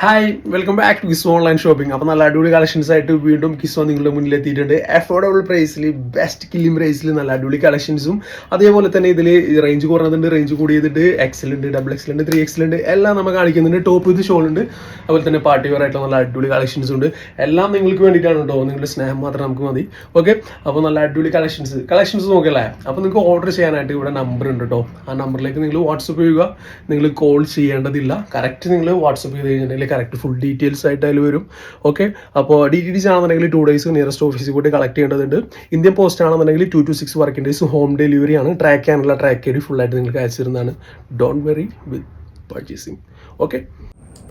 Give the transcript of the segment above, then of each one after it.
Hi welcome back to Kiso online shopping അപ്പോൾ നല്ല അടിപൊളി കളക്ഷൻസ് ആയിട്ട് വീണ്ടും കിസോ നിങ്ങളുടെ മുന്നിൽ എത്തിയിട്ടുണ്ട് അഫോർഡബിൾ പ്രൈസിൽ ബെസ്റ്റ് കില്ലിം പ്രൈസിൽ നല്ല അടിപൊളി കളക്ഷൻസും അതേപോലെ തന്നെ ഇതിൽ റേഞ്ച് കുറഞ്ഞതുണ്ട് റേഞ്ച് കൂടിയതുണ്ട്. എക്സൽ ഉണ്ട് ഡബിൾ എക്സൽ ഉണ്ട് ത്രീ എക്സൽ ഉണ്ട് എല്ലാം നമ്മൾ കാണിക്കുന്നുണ്ട്. ടോപ്പ് വിത്ത് ഷോൾ ഉണ്ട് അതുപോലെ തന്നെ പാർട്ടി വെയർ ആയിട്ടുള്ള നല്ല അടിപൊളി കളക്ഷൻസ് ഉണ്ട്. എല്ലാം നിങ്ങൾക്ക് വേണ്ടിയിട്ടാണ് കേട്ടോ. നിങ്ങളുടെ സ്നേഹം മാത്രം നമുക്ക് മതി. ഓക്കെ അപ്പോൾ നല്ല അടിപൊളി കളക്ഷൻസ് കളക്ഷൻസ് നോക്കിയല്ലേ അപ്പോൾ നിങ്ങൾക്ക് ഓർഡർ ചെയ്യാനായിട്ട് ഇവിടെ നമ്പർ ഉണ്ട് കേട്ടോ. ആ നമ്പറിലേക്ക് നിങ്ങൾ വാട്സപ്പ് ചെയ്യുക. നിങ്ങൾ കോൾ ചെയ്യേണ്ടതില്ല. കറക്റ്റ് നിങ്ങൾ വാട്സപ്പ് ചെയ്ത് കഴിഞ്ഞിട്ടുണ്ടെങ്കിൽ കറക്റ്റ് ഫുൾ ഡീറ്റെയിൽസ് ആയിട്ട് അതിൽ വരും. ഓക്കെ അപ്പോൾ ഡി ടി ഡി ആണെന്നുണ്ടെങ്കിൽ ടു ഡേയ്സ് നിയറസ്റ്റ് ഓഫീസിൽ പോയിട്ട് കളക്ട് ചെയ്യേണ്ടതുണ്ട്. ഇന്ത്യൻ പോസ്റ്റ് ആണെന്നുണ്ടെങ്കിൽ two to six working days home delivery ആണ്. ട്രാക്ക് ചെയ്യാനുള്ള ട്രാക്ക് ഫുൾ ആയിട്ട് നിങ്ങൾക്ക് അയച്ചിരുന്നതാണ്. Don't worry with purchasing okay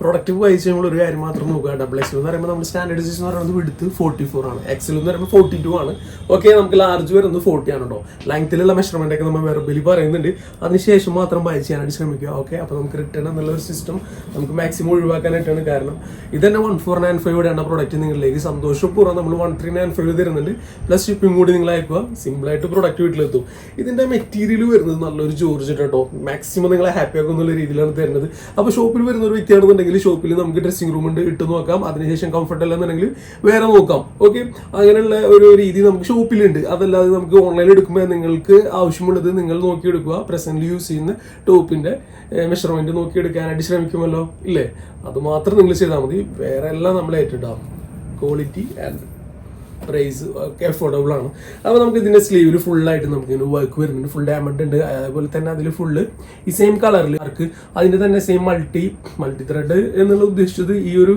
product wise ചെയ്യുമ്പോൾ ഒരു കാര്യം മാത്രം നോക്കുക. ഡബിൾ എക്സൽ എന്ന് പറയുമ്പോൾ നമ്മൾ സ്റ്റാൻഡേർഡ് സൈസ് എന്ന് പറയുന്നത് വിടുത്ത് ഫോർട്ടി ഫോർ ആണ് എക്സൽ എന്ന് പറയുമ്പോൾ ഫോർട്ടി ടു ആണ്. ഓക്കെ നമുക്ക് ലാർജ് വരുന്നത് ഫോർട്ടി ആണ് കേട്ടോ ലെങ്ത്തിലുള്ള മെഷർമെന്റ് ഒക്കെ നമ്മൾ വെറബിലി പറയുന്നുണ്ട്. അതിനുശേഷം മാത്രം ബൈ ചെയ്യാനായിട്ട് ശ്രമിക്കുക. ഓക്കെ അപ്പോൾ നമുക്ക് റിട്ടേൺ എന്നുള്ള ഒരു സിസ്റ്റം നമുക്ക് മാക്സിമം ഒഴിവാക്കാനായിട്ടാണ് കാരണം. ഇത് തന്നെ വൺ ഫോർ നയൻ ഫൈവ് ആണ് പ്രൊഡക്റ്റ് നിങ്ങളിലേക്ക് സന്തോഷപൂർവം നമ്മൾ വൺ ത്രീ നയൻ ഫൈവ് തരുന്നുണ്ട്. പ്ലസ് ഷിപ്പിംഗ് കൂടി നിങ്ങൾ അയക്കുക. സിമ്പിളായിട്ട് പ്രൊഡക്റ്റ് വീട്ടിലെത്തും. ഇതിന്റെ മെറ്റീരിയൽ വരുന്നത് നല്ലൊരു ജോർജ് കേട്ടോ മാക്സിമം നിങ്ങളെ ഹാപ്പി ആക്കുന്ന രീതിയിലാണ് തരുന്നത്. അപ്പോൾ ഷോപ്പിൽ വരുന്ന ഒരു വ്യക്തിയാണെന്നുണ്ടെങ്കിൽ ഷോപ്പിൽ നമുക്ക് ഡ്രസ്സിംഗ് റൂം ഉണ്ട് ഇട്ട് നോക്കാം. അതിനുശേഷം കംഫർട്ടബിൾ അല്ലെന്നുണ്ടെങ്കിൽ വേറെ നോക്കാം. ഓക്കെ അങ്ങനെയുള്ള ഒരു രീതി നമുക്ക് ഷോപ്പിലുണ്ട് അതല്ലാതെ നമുക്ക് ഓൺലൈനിൽ എടുക്കുമ്പോൾ നിങ്ങൾക്ക് ആവശ്യമുള്ളത് നിങ്ങൾ നോക്കിയെടുക്കുക. പ്രസന്റ് യൂസ് ചെയ്യുന്ന ടോപ്പിന്റെ മെഷർമെന്റ് നോക്കിയെടുക്കാനായിട്ട് ശ്രമിക്കുമല്ലോ. ഇല്ലേ? അത് മാത്രം നിങ്ങൾ ചെയ്താൽ മതി. വേറെ എല്ലാം നമ്മൾ ഏറ്റിട്ടാവും ക്വാളിറ്റി ആൻഡ് പ്രൈസ് ഒക്കെ അഫോർഡബിൾ ആണ്. അപ്പോൾ നമുക്ക് ഇതിന്റെ സ്ലീവിൽ ഫുള്ളായിട്ട് നമുക്ക് ഇങ്ങനെ വർക്ക് വരുന്നുണ്ട്. ഫുൾ ഡയമണ്ട് ഉണ്ട്. അതേപോലെ തന്നെ അതിൽ ഫുള്ള് ഈ സെയിം കളറിൽ വർക്ക് അതിന്റെ തന്നെ സെയിം മൾട്ടി മൾട്ടി ത്രെഡ് എന്നുള്ള ഉദ്ദേശിച്ചത് ഈ ഒരു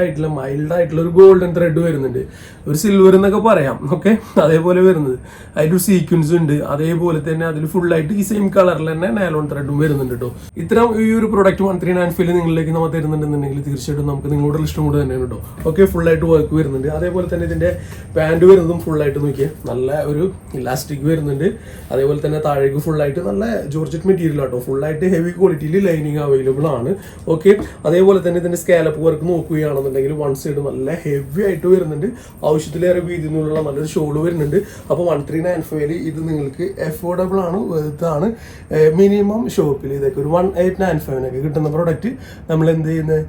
ആയിട്ടുള്ള മൈൽഡ് ആയിട്ടുള്ള ഒരു ഗോൾഡൻ ത്രെഡ് വരുന്നുണ്ട്. ഒരു സിൽവർ എന്നൊക്കെ പറയാം. ഓക്കെ അതേപോലെ വരുന്നത്. അതിലൊരു സീക്വൻസ് ഉണ്ട്. അതേപോലെ തന്നെ അതിൽ ഫുള്ളായിട്ട് ഈ സെയിം കളറിൽ തന്നെ നാലോൺ ത്രെഡും വരുന്നുണ്ട് കേട്ടോ ഇത്തരം ഈ ഒരു product one three nine five നിങ്ങളിലേക്ക് നമ്മൾ തരുന്നുണ്ടെന്നുണ്ടെങ്കിൽ തീർച്ചയായിട്ടും നമുക്ക് നിങ്ങളുടെ ഇഷ്ടം കൂടെ തന്നെയാണ് കേട്ടോ ഓക്കെ ഫുള്ളായിട്ട് വർക്ക് വരുന്നുണ്ട്. അതേപോലെ തന്നെ ഇതിന്റെ പാന്റ് വരുന്നതും ഫുള്ളായിട്ട് നോക്കിയാൽ നല്ല ഒരു ഇലാസ്റ്റിക് വരുന്നുണ്ട്. അതേപോലെ തന്നെ താഴേക്ക് ഫുള്ളായിട്ട് നല്ല ജോർജറ്റ് മെറ്റീരിയൽ ആട്ടോ. ഫുള്ളായിട്ട് ഹെവി ക്വാളിറ്റിയിൽ ലൈനിങ് അവൈലബിൾ ആണ്. ഓക്കെ അതേപോലെ തന്നെ ഇതിന്റെ സ്കാലപ്പ് വർക്ക് നോക്കുകയാണെന്നുണ്ടെങ്കിൽ വൺ സൈഡ് നല്ല ഹെവി ആയിട്ട് വരുന്നുണ്ട്. ആവശ്യത്തിലേറെ വീതിയിൽ നിന്നുള്ള നല്ലൊരു ഷോൾ വരുന്നുണ്ട്. അപ്പോൾ വൺ ത്രീ നയൻ ഫൈവ് ഇത് നിങ്ങൾക്ക് അഫോർഡബിൾ ആണ് ഇതാണ് മിനിമം ഷോപ്പിൽ ഇതൊക്കെ ഒരു വൺ എയ്റ്റ് നയൻ ഫൈവിനൊക്കെ കിട്ടുന്ന പ്രോഡക്റ്റ് നമ്മൾ എന്ത് ചെയ്യുന്നത്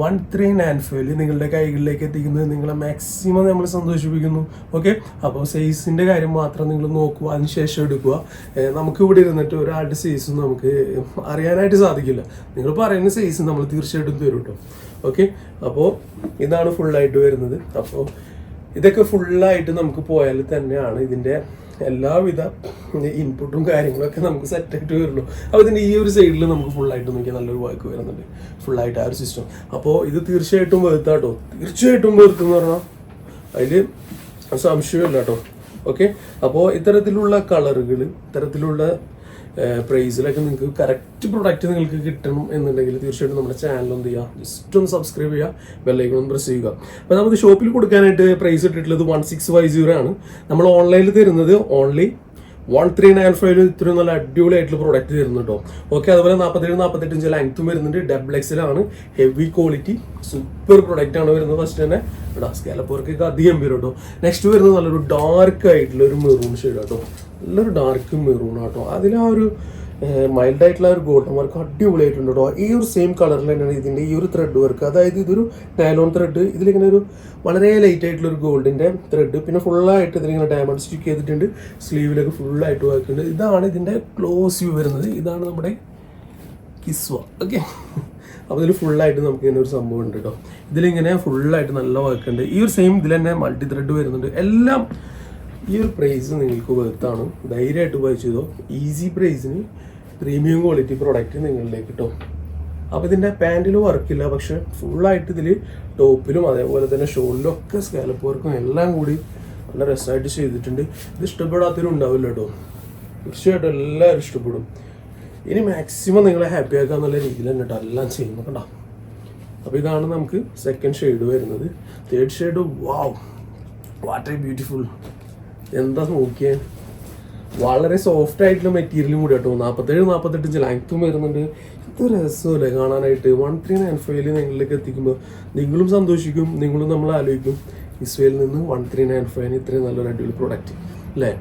വൺ ത്രീ നയൻ ഫൈവിൽ നിങ്ങളുടെ കൈകളിലേക്ക് എത്തിക്കുന്നത് നിങ്ങളെ മാക്സിമം നമ്മൾ സന്തോഷിപ്പിക്കുന്നു. ഓക്കെ അപ്പോൾ സൈസിന്റെ കാര്യം മാത്രം നിങ്ങൾ നോക്കുക അതിനുശേഷം എടുക്കുക. നമുക്ക് ഇവിടെ ഇരുന്നിട്ട് ഒരാളുടെ സൈസ് നമുക്ക് അറിയാനായിട്ട് സാധിക്കില്ല. നിങ്ങൾ പറയുന്ന സൈസ് നമ്മൾ തീർച്ചയായിട്ടും തരും കേട്ടോ ഓക്കെ അപ്പോൾ ഇതാണ് ഫുള്ളായിട്ട് വരുന്നത്. അപ്പോൾ ഇതൊക്കെ ഫുള്ളായിട്ട് നമുക്ക് പോയാൽ തന്നെയാണ് ഇതിന്റെ എല്ലാവിധ ഇൻപുട്ടും കാര്യങ്ങളൊക്കെ നമുക്ക് സെറ്റായിട്ട് വരുള്ളൂ. അപ്പോൾ ഇതിന്റെ ഈ ഒരു സൈഡിൽ നമുക്ക് ഫുള്ളായിട്ട് നോക്കിയാൽ നല്ലൊരു വർക്ക് വരുന്നുണ്ട്. ഫുള്ളായിട്ട് ആ ഒരു സിസ്റ്റം അപ്പോൾ ഇത് തീർച്ചയായിട്ടും വെറുത്താട്ടോ. തീർച്ചയായിട്ടും വെറുത്തെന്ന് പറഞ്ഞാൽ അതിൽ സംശയമില്ല കേട്ടോ ഓക്കെ അപ്പോൾ ഇത്തരത്തിലുള്ള കളറുകൾ ഇത്തരത്തിലുള്ള പ്രൈസിലൊക്കെ നിങ്ങൾക്ക് കറക്റ്റ് പ്രൊഡക്റ്റ് നിങ്ങൾക്ക് കിട്ടണം എന്നുണ്ടെങ്കിൽ തീർച്ചയായിട്ടും നമ്മുടെ ചാനൽ എന്ത് ചെയ്യുക. ജസ്റ്റ് ഒന്ന് സബ്സ്ക്രൈബ് ചെയ്യുക. ബെല്ലൈക്കൺ ഒന്ന് പ്രസ് ചെയ്യുക. അപ്പോൾ നമുക്ക് ഷോപ്പിൽ കൊടുക്കാനായിട്ട് പ്രൈസ് ഇട്ടിട്ടുള്ളത് വൺ സിക്സ് ഫൈവ് സീറോ ആണ്. നമ്മൾ ഓൺലൈനിൽ തരുന്നത് only one three nine five ഇത്രയും നല്ല അടിപൊളിയായിട്ടുള്ള പ്രൊഡക്റ്റ് തരുന്നു കേട്ടോ. ഓക്കെ അതുപോലെ നാൽപ്പത്തേഴ് നാൽപ്പത്തെട്ട് ഇഞ്ച് ലെങ്ത്തും വരുന്നുണ്ട്. ഡബിൾ എക്സിലാണ് ഹെവി ക്വാളിറ്റി സൂപ്പർ പ്രൊഡക്റ്റ് ആണ് വരുന്നത് ഫസ്റ്റ് തന്നെ. ഇവിടെ സ്കാലപ്പോർക്കൊക്കെ അധികം വരും കേട്ടോ. നെക്സ്റ്റ് വരുന്നത് നല്ലൊരു ഡാർക്ക് ആയിട്ടുള്ള ഒരു മെറൂൺ ഷെയ്ഡ് കേട്ടോ. നല്ലൊരു ഡാർക്ക് മെറൂൺ ആട്ടോ. അതിൽ ആ ഒരു മൈൽഡായിട്ടുള്ള ഒരു ഗോൾഡൻ വർക്ക് അടിപൊളിയായിട്ടുണ്ട് കേട്ടോ. ഈ ഒരു സെയിം കളറിൽ തന്നെയാണ് ഇതിന്റെ ഈ ഒരു ത്രെഡ് വർക്ക് അതായത് ഇതൊരു നൈലോൺ ത്രെഡ് ഇതിലിങ്ങനെ ഒരു വളരെ ലൈറ്റ് ആയിട്ടുള്ള ഒരു ഗോൾഡിന്റെ ത്രെഡ് പിന്നെ ഫുള്ളായിട്ട് ഇതിലിങ്ങനെ ഡയമണ്ട് സ്റ്റിക്ക് ചെയ്തിട്ടുണ്ട്. സ്ലീവിലൊക്കെ ഫുള്ളായിട്ട് വർക്കുണ്ട് ഇതാണ് ഇതിന്റെ ക്ലോസ് വ്യൂ വരുന്നത്. ഇതാണ് നമ്മുടെ കിസ്വ ഓക്കെ അപ്പോൾ ഇതിൽ ഫുള്ളായിട്ട് നമുക്ക് ഇങ്ങനെ ഒരു സംഭവം ഉണ്ട് കേട്ടോ. ഇതിലിങ്ങനെ ഫുള്ളായിട്ട് നല്ല വർക്കുണ്ട് ഈ ഒരു സെയിം ഇതിൽ തന്നെ മൾട്ടി ത്രെഡ് വരുന്നുണ്ട്. എല്ലാം ഈ ഒരു പ്രൈസ് നിങ്ങൾക്ക് വെർത്താണ് ധൈര്യമായിട്ട് വായിച്ചതോ ഈസി പ്രൈസിന് പ്രീമിയം ക്വാളിറ്റി പ്രോഡക്റ്റ് നിങ്ങളിലേക്ക് കിട്ടും അപ്പോൾ ഇതിന്റെ പാന്റിൽ വർക്കില്ല പക്ഷെ ഫുള്ളായിട്ട് ഇതിൽ ടോപ്പിലും അതേപോലെ തന്നെ ഷോളിലും ഒക്കെ സ്കാലപ്പ് വർക്കും എല്ലാം കൂടി നല്ല രസമായിട്ട് ചെയ്തിട്ടുണ്ട്. ഇത് ഇഷ്ടപ്പെടാത്തവരും ഉണ്ടാവില്ല കേട്ടോ തീർച്ചയായിട്ടും എല്ലാവരും ഇഷ്ടപ്പെടും. ഇനി മാക്സിമം നിങ്ങളെ ഹാപ്പി ആക്കുക എന്നുള്ള രീതിയിൽ തന്നെ കേട്ടോ എല്ലാം ചെയ്യുന്നത് കണ്ടോ? അപ്പോൾ ഇതാണ് നമുക്ക് സെക്കൻഡ് ഷെയ്ഡ് വരുന്നത്. Third shade wow what a beautiful എന്താ നോക്കിയേ? വളരെ സോഫ്റ്റ് ആയിട്ടുള്ള മെറ്റീരിയലും കൂടി കേട്ടോ. നാൽപ്പത്തേഴ് നാൽപ്പത്തെട്ട് ലെങ്ത്തും വരുന്നുണ്ട്. ഇത് രസമല്ലേ കാണാനായിട്ട്. വൺ ത്രീ നയൻ ഫൈവിൽ നിങ്ങളിലേക്ക് എത്തിക്കുമ്പോൾ നിങ്ങളും സന്തോഷിക്കും നിങ്ങളും നമ്മൾ ആലോചിക്കും. ഇസ്രയേലിൽ നിന്ന് വൺ ത്രീ നയൻ ഫൈവിന് ഇത്രയും നല്ലൊരു അടിപൊളി പ്രൊഡക്റ്റ് അല്ലേ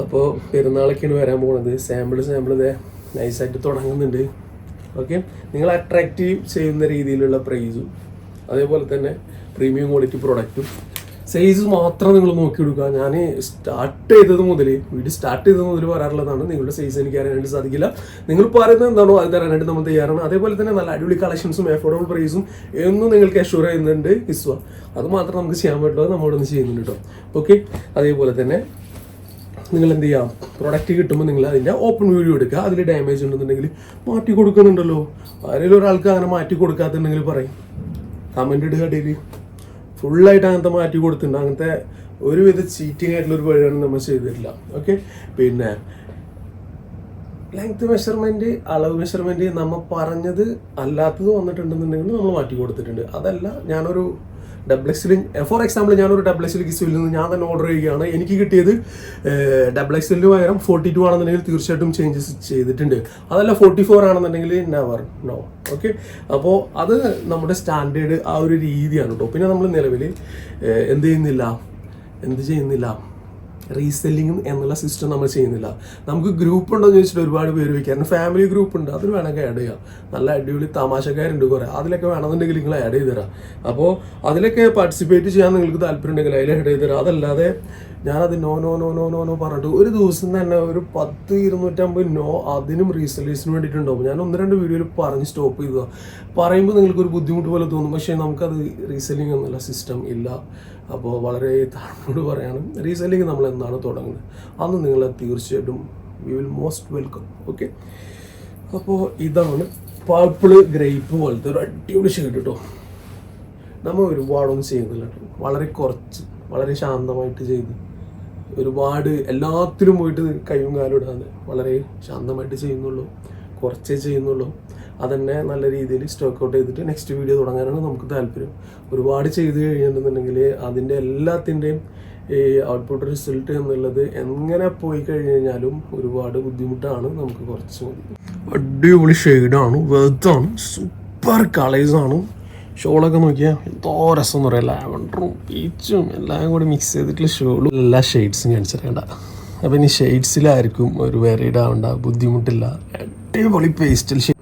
അപ്പോൾ പെരുന്നാളൊക്കെയാണ് വരാൻ പോകുന്നത് സാമ്പിൾ സാമ്പിൾ ഇതേ നൈസായിട്ട് തുടങ്ങുന്നുണ്ട്. ഓക്കെ നിങ്ങൾ അട്രാക്റ്റീവ് ചെയ്യുന്ന രീതിയിലുള്ള പ്രൈസും അതേപോലെ തന്നെ പ്രീമിയം ക്വാളിറ്റി പ്രൊഡക്റ്റും സൈസ് മാത്രം നിങ്ങൾ നോക്കിയെടുക്കുക ഞാൻ സ്റ്റാർട്ട് ചെയ്തത് മുതൽ വീഡിയോ സ്റ്റാർട്ട് ചെയ്തത് മുതൽ പറയാറുള്ളതാണ് നിങ്ങളുടെ സൈസ് എനിക്ക് അറിയാനായിട്ട് സാധിക്കില്ല. നിങ്ങൾ പറയുന്നത് എന്താണോ അത് തരാനായിട്ട് നമ്മൾ തയ്യാറാണ്. അതേപോലെ തന്നെ നല്ല അടിപൊളി കളക്ഷൻസും അഫോർഡബിൾ പ്രൈസും എന്നും നിങ്ങൾക്ക് അഷ്യൂർ ചെയ്യുന്നുണ്ട് ഇസ്വ അത് മാത്രം നമുക്ക് ചെയ്യാൻ പറ്റുള്ളൂ നമ്മളൊന്ന് ചെയ്യുന്നുണ്ട് കേട്ടോ ഓക്കെ അതേപോലെ തന്നെ നിങ്ങൾ എന്ത് ചെയ്യാം? പ്രൊഡക്റ്റ് കിട്ടുമ്പോൾ നിങ്ങൾ അതിന്റെ ഓപ്പൺ വീഡിയോ എടുക്കുക. അതിൽ ഡാമേജ് ഉണ്ടെന്നുണ്ടെങ്കിൽ മാറ്റി കൊടുക്കുന്നുണ്ടല്ലോ. ആരെങ്കിലും ഒരാൾക്ക് അങ്ങനെ മാറ്റി കൊടുക്കാത്തുണ്ടെങ്കിൽ പറയും. കമന്റ് ഇടുക ഡെയിലി. ഫുള്ളായിട്ട് അങ്ങനത്തെ മാറ്റി കൊടുത്തിട്ടുണ്ട്. അങ്ങനത്തെ ഒരുവിധ ചീറ്റിംഗ് ആയിട്ടുള്ള ഒരു വഴിയാണ് നമ്മൾ ചെയ്തിട്ടില്ല ഓക്കെ പിന്നെ ലെങ്ത് മെഷർമെന്റ് അളവ് മെഷർമെന്റ് നമ്മൾ പറഞ്ഞത് അല്ലാത്തത് വന്നിട്ടുണ്ടെന്നുണ്ടെങ്കിൽ നമ്മൾ മാറ്റി കൊടുത്തിട്ടുണ്ട്. അതല്ല ഞാനൊരു ഡബിൾ എക്സിൽ ഫോർ എക്സാമ്പിൾ ഞാനൊരു ഡബിൾ എക്സിൽ കിസിൽ നിന്ന് ഞാൻ തന്നെ ഓർഡർ ചെയ്യുകയാണ്. എനിക്ക് കിട്ടിയത് ഡബിൾ എക്സിലിന് പകരം ഫോർട്ടി ടു ആണെന്നുണ്ടെങ്കിൽ തീർച്ചയായിട്ടും ചേഞ്ചസ് ചെയ്തിട്ടുണ്ട്. അതല്ല ഫോർട്ടി ഫോർ ആണെന്നുണ്ടെങ്കിൽ നെവർ നോ ഓക്കെ അപ്പോൾ അത് നമ്മുടെ സ്റ്റാൻഡേർഡ് ആ ഒരു രീതിയാണ് കേട്ടോ പിന്നെ നമ്മൾ നിലവിൽ എന്ത് ചെയ്യുന്നില്ല? എന്ത് ചെയ്യുന്നില്ല? റീസെല്ലിങ്ങും എന്നുള്ള സിസ്റ്റം നമ്മൾ ചെയ്യുന്നില്ല. നമുക്ക് ഗ്രൂപ്പ് ഉണ്ടോ എന്ന് ചോദിച്ചിട്ട് ഒരുപാട് പേര് വയ്ക്കാം ഫാമിലി ഗ്രൂപ്പ് ഉണ്ട്. അതിൽ വേണമെങ്കിൽ ആഡ് ചെയ്യാം. നല്ല അടിപൊളി തമാശക്കാരുണ്ട് കുറേ. അതിലൊക്കെ വേണമെന്നുണ്ടെങ്കിൽ നിങ്ങൾ ആഡ് ചെയ്ത് തരാം. അപ്പോൾ അതിലൊക്കെ പാർട്ടിസിപ്പേറ്റ് ചെയ്യാൻ നിങ്ങൾക്ക് താല്പര്യം ഉണ്ടെങ്കിൽ അതിൽ ആഡ് ചെയ്ത് തരാം. അതല്ലാതെ ഞാനത് no no no no no no പറഞ്ഞിട്ട് ഒരു ദിവസം തന്നെ ഒരു പത്ത് ഇരുന്നൂറ്റമ്പത് നോ അതിനും റീസെല്ലേഴ്സിന് വേണ്ടിയിട്ടുണ്ടാവും. ഞാൻ ഒന്ന് രണ്ട് വീഡിയോയിൽ പറഞ്ഞ് സ്റ്റോപ്പ് ചെയ്തതാണ് പറയുമ്പോൾ നിങ്ങൾക്ക് ഒരു ബുദ്ധിമുട്ട് പോലെ തോന്നും. പക്ഷേ നമുക്കത് റീസെല്ലിംഗ് എന്നുള്ള സിസ്റ്റം ഇല്ല. അപ്പോൾ വളരെ താഴ്ന്നോട് പറയാണ് റീസെല്ലിംഗ് നമ്മൾ എന്നാണ് തുടങ്ങുന്നത്? അന്ന് നിങ്ങൾ തീർച്ചയായിട്ടും we will most welcome okay അപ്പോൾ ഇതാണ് പാപ്പിൾ ഗ്രേപ്പ് പോലത്തെ ഒരു അടിപൊളി ഷെയ്ഡ് കേട്ടോ നമ്മൾ ഒരുപാടൊന്നും ചെയ്യുന്നില്ല കേട്ടോ വളരെ കുറച്ച് വളരെ ശാന്തമായിട്ട് ചെയ്ത്. ഒരുപാട് എല്ലാത്തിലും പോയിട്ട് കൈയും കാലും ഇടാതെ വളരെ ശാന്തമായിട്ട് ചെയ്യുന്നുള്ളൂ. കുറച്ചേ ചെയ്യുന്നുള്ളൂ. അതന്നെ നല്ല രീതിയിൽ സ്റ്റോക്ക് ഔട്ട് ചെയ്തിട്ട് നെക്സ്റ്റ് വീഡിയോ തുടങ്ങാനാണ് നമുക്ക് താല്പര്യം. ഒരുപാട് ചെയ്ത് കഴിഞ്ഞിട്ടുണ്ടെങ്കിൽ അതിന്റെ എല്ലാത്തിന്റെയും ഈ ഔട്ട്പുട്ട് റിസൾട്ട് എന്നുള്ളത് എങ്ങനെ പോയി കഴിഞ്ഞ് കഴിഞ്ഞാലും ഒരുപാട് ബുദ്ധിമുട്ടാണ് നമുക്ക് കുറച്ച് മതി. അടിപൊളി ഷെയ്ഡാണ് വെർത്താണ് സൂപ്പർ കളേഴ്സാണ് ഷോളൊക്കെ നോക്കിയാൽ എന്തോ രസം എന്ന് പറയാം. ലാവൻഡറും പീച്ചും എല്ലാം കൂടി മിക്സ് ചെയ്തിട്ടുള്ള ഷോളും എല്ലാ ഷെയ്ഡ്സും കാണിച്ചിട്ടേണ്ട അപ്പം ഇനി ഷെയ്ഡ്സിലായിരിക്കും ഒരു വെറൈഡ് ആവേണ്ട ബുദ്ധിമുട്ടില്ല. അടിപൊളി പേസ്റ്റൽ ഷെയ്ഡ്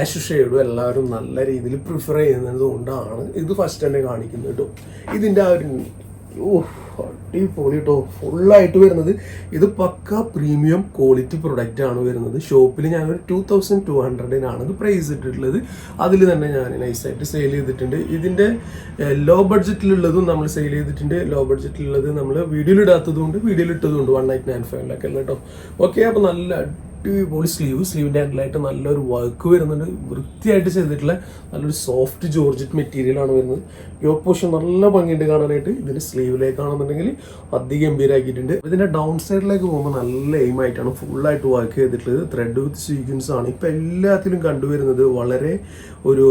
ആഷ് ഷെയ്ഡും എല്ലാവരും നല്ല രീതിയിൽ പ്രിഫർ ചെയ്യുന്നത് കൊണ്ടാണ് ഇത് ഫസ്റ്റ് തന്നെ കാണിക്കുന്നത് കേട്ടോ. ഇതിന്റെ ആ ഒരു അടിപൊളി കേട്ടോ ഫുള്ളായിട്ട് വരുന്നത് ഇത് പക്ക പ്രീമിയം ക്വാളിറ്റി പ്രൊഡക്റ്റ് ആണ് വരുന്നത്. ഷോപ്പിൽ ഞാനൊരു ടു തൗസൻഡ് ടു ഹൺഡ്രഡിനാണ് ഇത് പ്രൈസ് ഇട്ടിട്ടുള്ളത്. അതിൽ തന്നെ ഞാൻ നൈസായിട്ട് സെയിൽ ചെയ്തിട്ടുണ്ട്. ഇതിന്റെ ലോ ബഡ്ജറ്റിലുള്ളതും നമ്മൾ സെയിൽ ചെയ്തിട്ടുണ്ട്. ലോ ബഡ്ജറ്റിലുള്ളത് നമ്മൾ വീഡിയോയിൽ ഇടാത്തതുകൊണ്ട് വീഡിയോയിൽ ഇട്ടതുകൊണ്ട് വൺ നയറ്റ് നയൻ ഫൈവിലൊക്കെ കേട്ടോ ഓക്കെ അപ്പോൾ നല്ല അടിപൊളി സ്ലീവ് സ്ലീവിന്റെ ഹാൻഡിലായിട്ട് നല്ലൊരു വർക്ക് വരുന്നുണ്ട്. വൃത്തിയായിട്ട് ചെയ്തിട്ടുള്ള നല്ലൊരു സോഫ്റ്റ് ജോർജറ്റ് മെറ്റീരിയൽ ആണ് വരുന്നത്. യോക്ക് പോഷൻ നല്ല ഭംഗിയുണ്ട് കാണാനായിട്ട്. ഇതിന്റെ സ്ലീവിലേക്കാണെന്നുണ്ടെങ്കിൽ അതിഗംഭീരാക്കിയിട്ടുണ്ട് ഇതിന്റെ ഡൗൺ സൈഡിലേക്ക് പോകുമ്പോൾ നല്ല എയിം ആയിട്ടാണ് ഫുള്ളായിട്ട് വർക്ക് ചെയ്തിട്ടുള്ളത്. ത്രെഡ് വിത്ത് സീക്വൻസ് ആണ്. ഇപ്പം എല്ലാത്തിലും കണ്ടുവരുന്നത് വളരെ ഒരു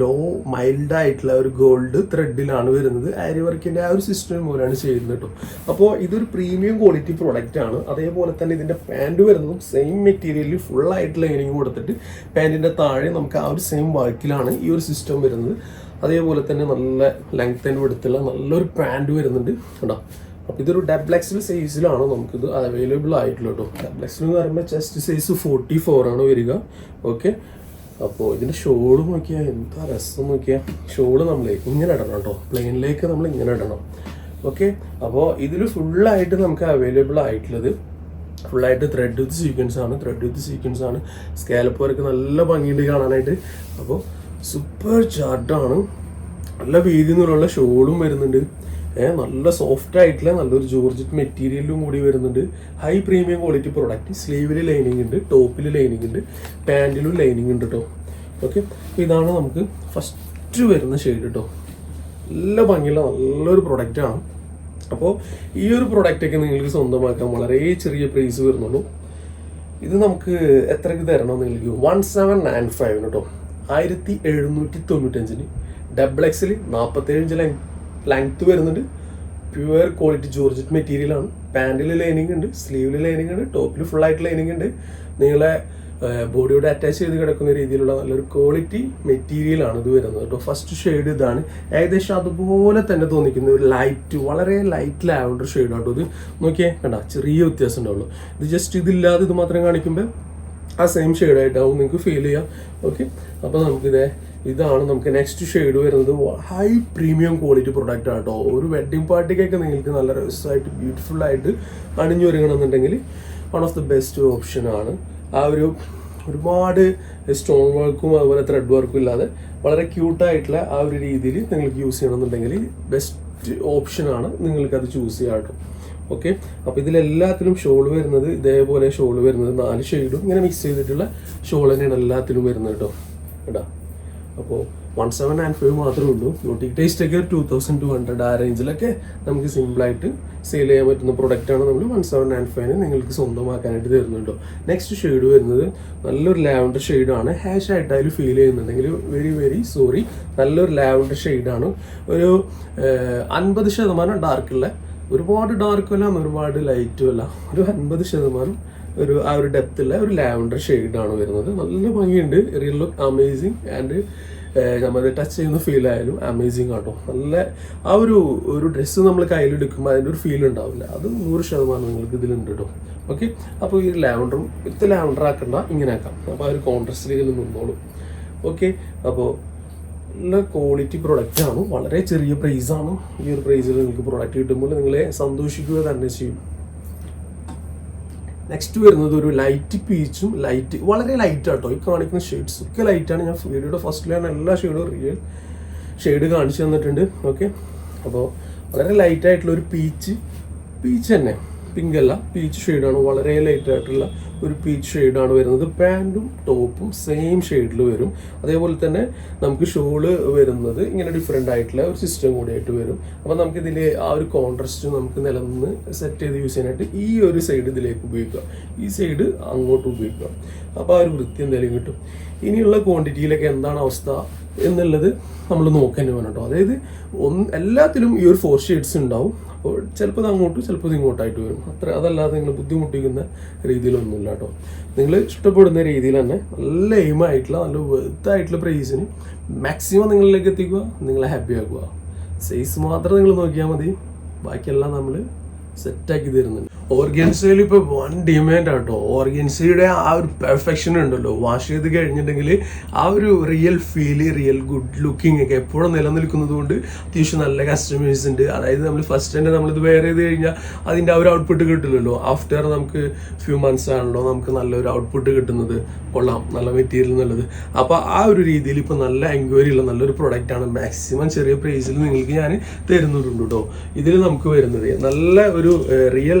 ലോ മൈൽഡ് ആയിട്ടുള്ള ഒരു ഗോൾഡ് ത്രെഡിലാണ് വരുന്നത്. ആരി വർക്കിന്റെ ആ ഒരു സിസ്റ്റം പോലെയാണ് ചെയ്യുന്നത് കേട്ടോ. അപ്പോൾ ഇതൊരു പ്രീമിയം ക്വാളിറ്റി പ്രോഡക്റ്റ് ആണ്. അതേപോലെ തന്നെ ഇതിന്റെ പാന്റ് വരുന്നതും സെയിം മെറ്റീരിയലിൽ ഫുൾ ആയിട്ട് ലൈനിങ് കൊടുത്തിട്ട് പാന്റിന്റെ താഴെ നമുക്ക് ആ ഒരു സെയിം വർക്കിലാണ് ഈ ഒരു സിസ്റ്റം വരുന്നത്. അതേപോലെ തന്നെ നല്ല ലെങ്ത് ആൻഡ് വിടുത്തുള്ള നല്ലൊരു പാന്റ് വരുന്നുണ്ട്. കേട്ടോ അപ്പോൾ ഇതൊരു ഡബിൾ എക്സൽ സൈസിലാണ് നമുക്കിത് അവൈലബിൾ ആയിട്ടുള്ളത് കേട്ടോ ഡബ്ലക്സിൽ എന്ന് പറയുമ്പോൾ ചെസ്റ്റ് സൈസ് ഫോർട്ടി ഫോർ ആണ് വരിക. ഓക്കെ അപ്പോൾ ഇതിന്റെ ഷോൾ നോക്കിയാൽ എന്താ രസം നോക്കിയാൽ ഷോൾ നമ്മൾ ഇങ്ങനെ ഇടണം കേട്ടോ പ്ലെയിനിലേക്ക് നമ്മൾ ഇങ്ങനെ ഇടണം. ഓക്കെ അപ്പോൾ ഇതിൽ ഫുള്ളായിട്ട് നമുക്ക് അവൈലബിൾ ആയിട്ടുള്ളത് ഫുള്ളായിട്ട് ത്രെഡ് വിത്ത് സീക്വൻസ് ആണ് ത്രെഡ് വിത്ത് സീക്വൻസ് ആണ്. സ്കാലപ്പ് വർക്ക് നല്ല ഭംഗിയുണ്ട് കാണാനായിട്ട്. അപ്പോൾ സൂപ്പർ ചാർട്ടാണ് നല്ല വീതി എന്നുള്ള ഷോളും വരുന്നുണ്ട്. ഏഹ് നല്ല സോഫ്റ്റ് ആയിട്ടുള്ള നല്ലൊരു ജോർജറ്റ് മെറ്റീരിയലും കൂടി വരുന്നുണ്ട്. ഹൈ പ്രീമിയം ക്വാളിറ്റി പ്രൊഡക്റ്റ് സ്ലീവിൽ ലൈനിങ് ഉണ്ട് ടോപ്പിൽ ലൈനിങ് ഉണ്ട് പാന്റിലും ലൈനിങ് ഉണ്ട് കേട്ടോ ഓക്കെ ഇതാണ് നമുക്ക് ഫസ്റ്റ് വരുന്ന ഷെയ്ഡ് കേട്ടോ നല്ല ഭംഗിയുള്ള നല്ലൊരു പ്രൊഡക്റ്റാണ് അപ്പോൾ ഈ ഒരു പ്രൊഡക്റ്റൊക്കെ നിങ്ങൾക്ക് സ്വന്തമാക്കാൻ വളരെ ചെറിയ പ്രൈസ് വരുന്നുള്ളൂ. ഇത് നമുക്ക് എത്രയ്ക്ക് തരണം നിങ്ങൾക്ക് വൺ സെവൻ നയൻ ഫൈവ് കേട്ടോ ആയിരത്തി എഴുന്നൂറ്റി തൊണ്ണൂറ്റഞ്ചിന് ഡബിൾ എക്സിൽ നാൽപ്പത്തേഴ് ഇഞ്ച് ലെങ്ത് വരുന്നുണ്ട്. പ്യുവർ ക്വാളിറ്റി ജോർജറ്റ് മെറ്റീരിയലാണ് പാന്റിൽ ലൈനിങ് ഉണ്ട് സ്ലീവിൽ ലൈനിങ് ഉണ്ട് ടോപ്പിൽ ഫുൾ ആയിട്ട് ലൈനിങ് ഉണ്ട്. നിങ്ങളെ ബോഡിയോട് അറ്റാച്ച് ചെയ്ത് കിടക്കുന്ന രീതിയിലുള്ള നല്ലൊരു ക്വാളിറ്റി മെറ്റീരിയലാണ് ഇത് വരുന്നത് കേട്ടോ. ഫസ്റ്റ് ഷെയ്ഡ് ഇതാണ്. ഏകദേശം അതുപോലെ തന്നെ തോന്നിക്കുന്ന ഒരു ലൈറ്റ് വളരെ ലൈറ്റ് ലാവൻഡർ ഷെയ്ഡ് ആട്ടോ ഇത്. നോക്കിയേ കണ്ട ചെറിയ വ്യത്യാസം ഉണ്ടാവുള്ളൂ. ഇത് ജസ്റ്റ് ഇതില്ലാതെ ഇത് മാത്രം കാണിക്കുമ്പോൾ ആ സെയിം ഷെയ്ഡായിട്ടാവും നിങ്ങൾക്ക് ഫീൽ ചെയ്യാം. ഓക്കെ അപ്പോൾ നമുക്കിത് ഇതാണ് നമുക്ക് നെക്സ്റ്റ് ഷെയ്ഡ് വരുന്നത്. ഹൈ പ്രീമിയം ക്വാളിറ്റി പ്രൊഡക്റ്റ് ആട്ടോ ഒരു വെഡ്ഡിങ് പാർട്ടിക്കൊക്കെ നിങ്ങൾക്ക് നല്ല രസമായിട്ട് ബ്യൂട്ടിഫുൾ ആയിട്ട് അണിഞ്ഞൊരുങ്ങണമെന്നുണ്ടെങ്കിൽ one of the best option ആണ്. ആ ഒരു ഒരുപാട് സ്റ്റോൺ വർക്കും അതുപോലെ ത്രെഡ് വർക്കും ഇല്ലാതെ വളരെ ക്യൂട്ടായിട്ടുള്ള ആ ഒരു രീതിയിൽ നിങ്ങൾക്ക് യൂസ് ചെയ്യണമെന്നുണ്ടെങ്കിൽ ബെസ്റ്റ് ഓപ്ഷനാണ് നിങ്ങൾക്കത് ചൂസ് ചെയ്യാം ഓക്കെ അപ്പോൾ ഇതിലെല്ലാത്തിലും ഷോൾ വരുന്നത് ഇതേപോലെ ഷോൾ വരുന്നത് നാല് ഷെയ്ഡും ഇങ്ങനെ മിക്സ് ചെയ്തിട്ടുള്ള ഷോൾ തന്നെയാണ് എല്ലാത്തിലും വരുന്നത് കേട്ടോ. കേട്ടോ അപ്പോൾ വൺ സെവൻ ആൻഡ് ഫൈവ് മാത്രമേ ഉള്ളൂ. ബ്യൂട്ടി ടേസ്റ്റ് ഒക്കെ ടു തൗസൻഡ് ടു ഹൺഡ്രഡ് ആ റേഞ്ചിലൊക്കെ നമുക്ക് സിമ്പിളായിട്ട് സെയിൽ ചെയ്യാൻ പറ്റുന്ന പ്രൊഡക്റ്റാണ് നമ്മൾ വൺ സെവൻ ആൻഡ് ഫൈവിന് നിങ്ങൾക്ക് സ്വന്തമാക്കാനായിട്ട് തരുന്നുണ്ടോ. നെക്സ്റ്റ് ഷെയ്ഡ് വരുന്നത് നല്ലൊരു ലാവൻഡർ ഷെയ്ഡാണ് ഹാഷ് ആയിട്ട് അതിൽ ഫീൽ ചെയ്യുന്നുണ്ടെങ്കിൽ വെരി വെരി സോറി നല്ലൊരു ലാവൻഡർ ഷെയ്ഡാണ് ഒരു അൻപത് ശതമാനം ഡാർക്കുള്ള ഒരുപാട് ഡാർക്കും അല്ല ഒരുപാട് ലൈറ്റും അല്ല. ഒരു അൻപത് ശതമാനം ഒരു ആ ഒരു ഡെപ്തുള്ള ഒരു ലാവൻഡർ ഷെയ്ഡാണ് വരുന്നത്. നല്ല ഭംഗിയുണ്ട്. റിയൽ ലുക്ക് അമേസിങ് ആൻഡ് നമ്മൾ ടച്ച് ചെയ്യുന്ന ഫീൽ ആയാലും അമേസിങ് ആട്ടോ. നല്ല ആ ഒരു ഒരു ഡ്രസ്സ് നമ്മൾ കയ്യിലെടുക്കുമ്പോൾ അതിന്റെ ഒരു ഫീൽ ഉണ്ടാവില്ല. അത് നൂറ് ശതമാനം നിങ്ങൾക്ക് ഇതിലുണ്ട് കേട്ടോ ഓക്കെ അപ്പോൾ ഈ ലാവൻഡറും വിത്ത് ലാവൻഡർ ആക്കണ്ട ഇങ്ങനെ ആക്കാം. അപ്പോൾ ആ ഒരു കോൺട്രസ്റ്റിൽ ഇതിൽ നിന്നോളും. ഓക്കെ അപ്പോൾ നല്ല ക്വാളിറ്റി പ്രൊഡക്റ്റ് ആണ്. വളരെ ചെറിയ പ്രൈസാണ് ഈ ഒരു പ്രൈസിൽ നിങ്ങൾക്ക് പ്രൊഡക്റ്റ് കിട്ടുമ്പോൾ നിങ്ങളെ സന്തോഷിക്കുക തന്നെ ചെയ്യും. നെക്സ്റ്റ് വരുന്നത് ഒരു ലൈറ്റ് പീച്ചും ലൈറ്റ് വളരെ ലൈറ്റ് ആട്ടോ. ഈ കാണിക്കുന്ന ഷെയ്ഡ്സ് ഒക്കെ ലൈറ്റാണ് ഞാൻ വീഡിയോയുടെ ഫസ്റ്റിലാണ് എല്ലാ ഷെയ്ഡും റിയൽ ഷെയ്ഡ് കാണിച്ചു തന്നിട്ടുണ്ട്. ഓക്കെ അപ്പോൾ വളരെ ലൈറ്റ് ആയിട്ടുള്ള ഒരു പീച്ച് പീച്ച് തന്നെ. പിങ്ക് അല്ല പീച്ച് ഷെയ്ഡാണ് വളരെ ലൈറ്റ് ആയിട്ടുള്ള ഒരു പീച്ച് ഷെയ്ഡാണ് വരുന്നത്. പാന്റും ടോപ്പും സെയിം ഷെയ്ഡിൽ വരും. അതേപോലെ തന്നെ നമുക്ക് ഷോൾ വരുന്നത് ഇങ്ങനെ ഡിഫറെന്റ് ആയിട്ടുള്ള ഒരു സിസ്റ്റം കൂടിയായിട്ട് വരും. അപ്പോൾ നമുക്കിതിൽ ആ ഒരു കോൺട്രസ്റ്റ് നമുക്ക് നിലനിന്ന് സെറ്റ് ചെയ്ത് യൂസ് ചെയ്യാനായിട്ട് ഈ ഒരു സൈഡ് ഇതിലേക്ക് ഉപയോഗിക്കുക. ഈ സൈഡ് അങ്ങോട്ട് ഉപയോഗിക്കുക. അപ്പോൾ ആ ഒരു വൃത്തി എന്തായാലും കിട്ടും. ഇനിയുള്ള ക്വാണ്ടിറ്റിയിലൊക്കെ എന്താണ് അവസ്ഥ? എന്നുള്ളത് നമ്മൾ നോക്കാൻ വേണം കേട്ടോ. അതായത് ഒന്ന് എല്ലാത്തിലും ഈ ഒരു ഫോർ ഷെയ്ഡ്സ് ഉണ്ടാവും. അപ്പോൾ ചിലപ്പോൾ ഇത് അങ്ങോട്ട് ചിലപ്പോൾ ഇത് ഇങ്ങോട്ടായിട്ട് വരും. അത്ര അതല്ലാതെ നിങ്ങൾ ബുദ്ധിമുട്ടിക്കുന്ന രീതിയിലൊന്നുമില്ല കേട്ടോ. നിങ്ങൾ ഇഷ്ടപ്പെടുന്ന രീതിയിൽ തന്നെ നല്ല എയിമായിട്ടുള്ള നല്ല വെറുതായിട്ടുള്ള പ്രൈസിന് മാക്സിമം നിങ്ങളിലേക്ക് എത്തിക്കുക നിങ്ങളെ ഹാപ്പി ആക്കുക. സൈസ് മാത്രം നിങ്ങൾ നോക്കിയാൽ മതി. ബാക്കിയെല്ലാം നമ്മൾ സെറ്റാക്കി തരുന്നുണ്ട്. ഓർഗൻസയിൽ ഇപ്പോൾ വൺ ഡിമാൻഡ് ആട്ടോ. ഓർഗൻസയുടെ ആ ഒരു പെർഫെക്ഷൻ ഉണ്ടല്ലോ. വാഷ് ചെയ്ത് കഴിഞ്ഞിട്ടുണ്ടെങ്കിൽ ആ ഒരു real feel real good looking ഒക്കെ എപ്പോഴും നിലനിൽക്കുന്നത് കൊണ്ട് അത്യാവശ്യം നല്ല കസ്റ്റമേഴ്സ് ഉണ്ട്. അതായത് നമ്മൾ ഫസ്റ്റ് തന്നെ നമ്മളിത് വെയർ ചെയ്ത് കഴിഞ്ഞാൽ അതിന്റെ ആ ഒരു ഔട്ട്പുട്ട് കിട്ടില്ലല്ലോ. ആഫ്റ്റർ നമുക്ക് ഫ്യൂ മന്ത്സ് ആണല്ലോ നമുക്ക് നല്ലൊരു ഔട്ട്പുട്ട് കിട്ടുന്നത്. കൊള്ളാം. നല്ല മെറ്റീരിയൽ എന്നുള്ളത് അപ്പോൾ ആ ഒരു രീതിയിൽ ഇപ്പോൾ നല്ല എൻക്വയറി ഉള്ള നല്ലൊരു പ്രൊഡക്റ്റാണ് മാക്സിമം ചെറിയ പ്രൈസിൽ നിങ്ങൾക്ക് ഞാൻ തരുന്നുണ്ട് കേട്ടോ ഇതിൽ നമുക്ക് വരുന്നത് നല്ല ഒരു റിയൽ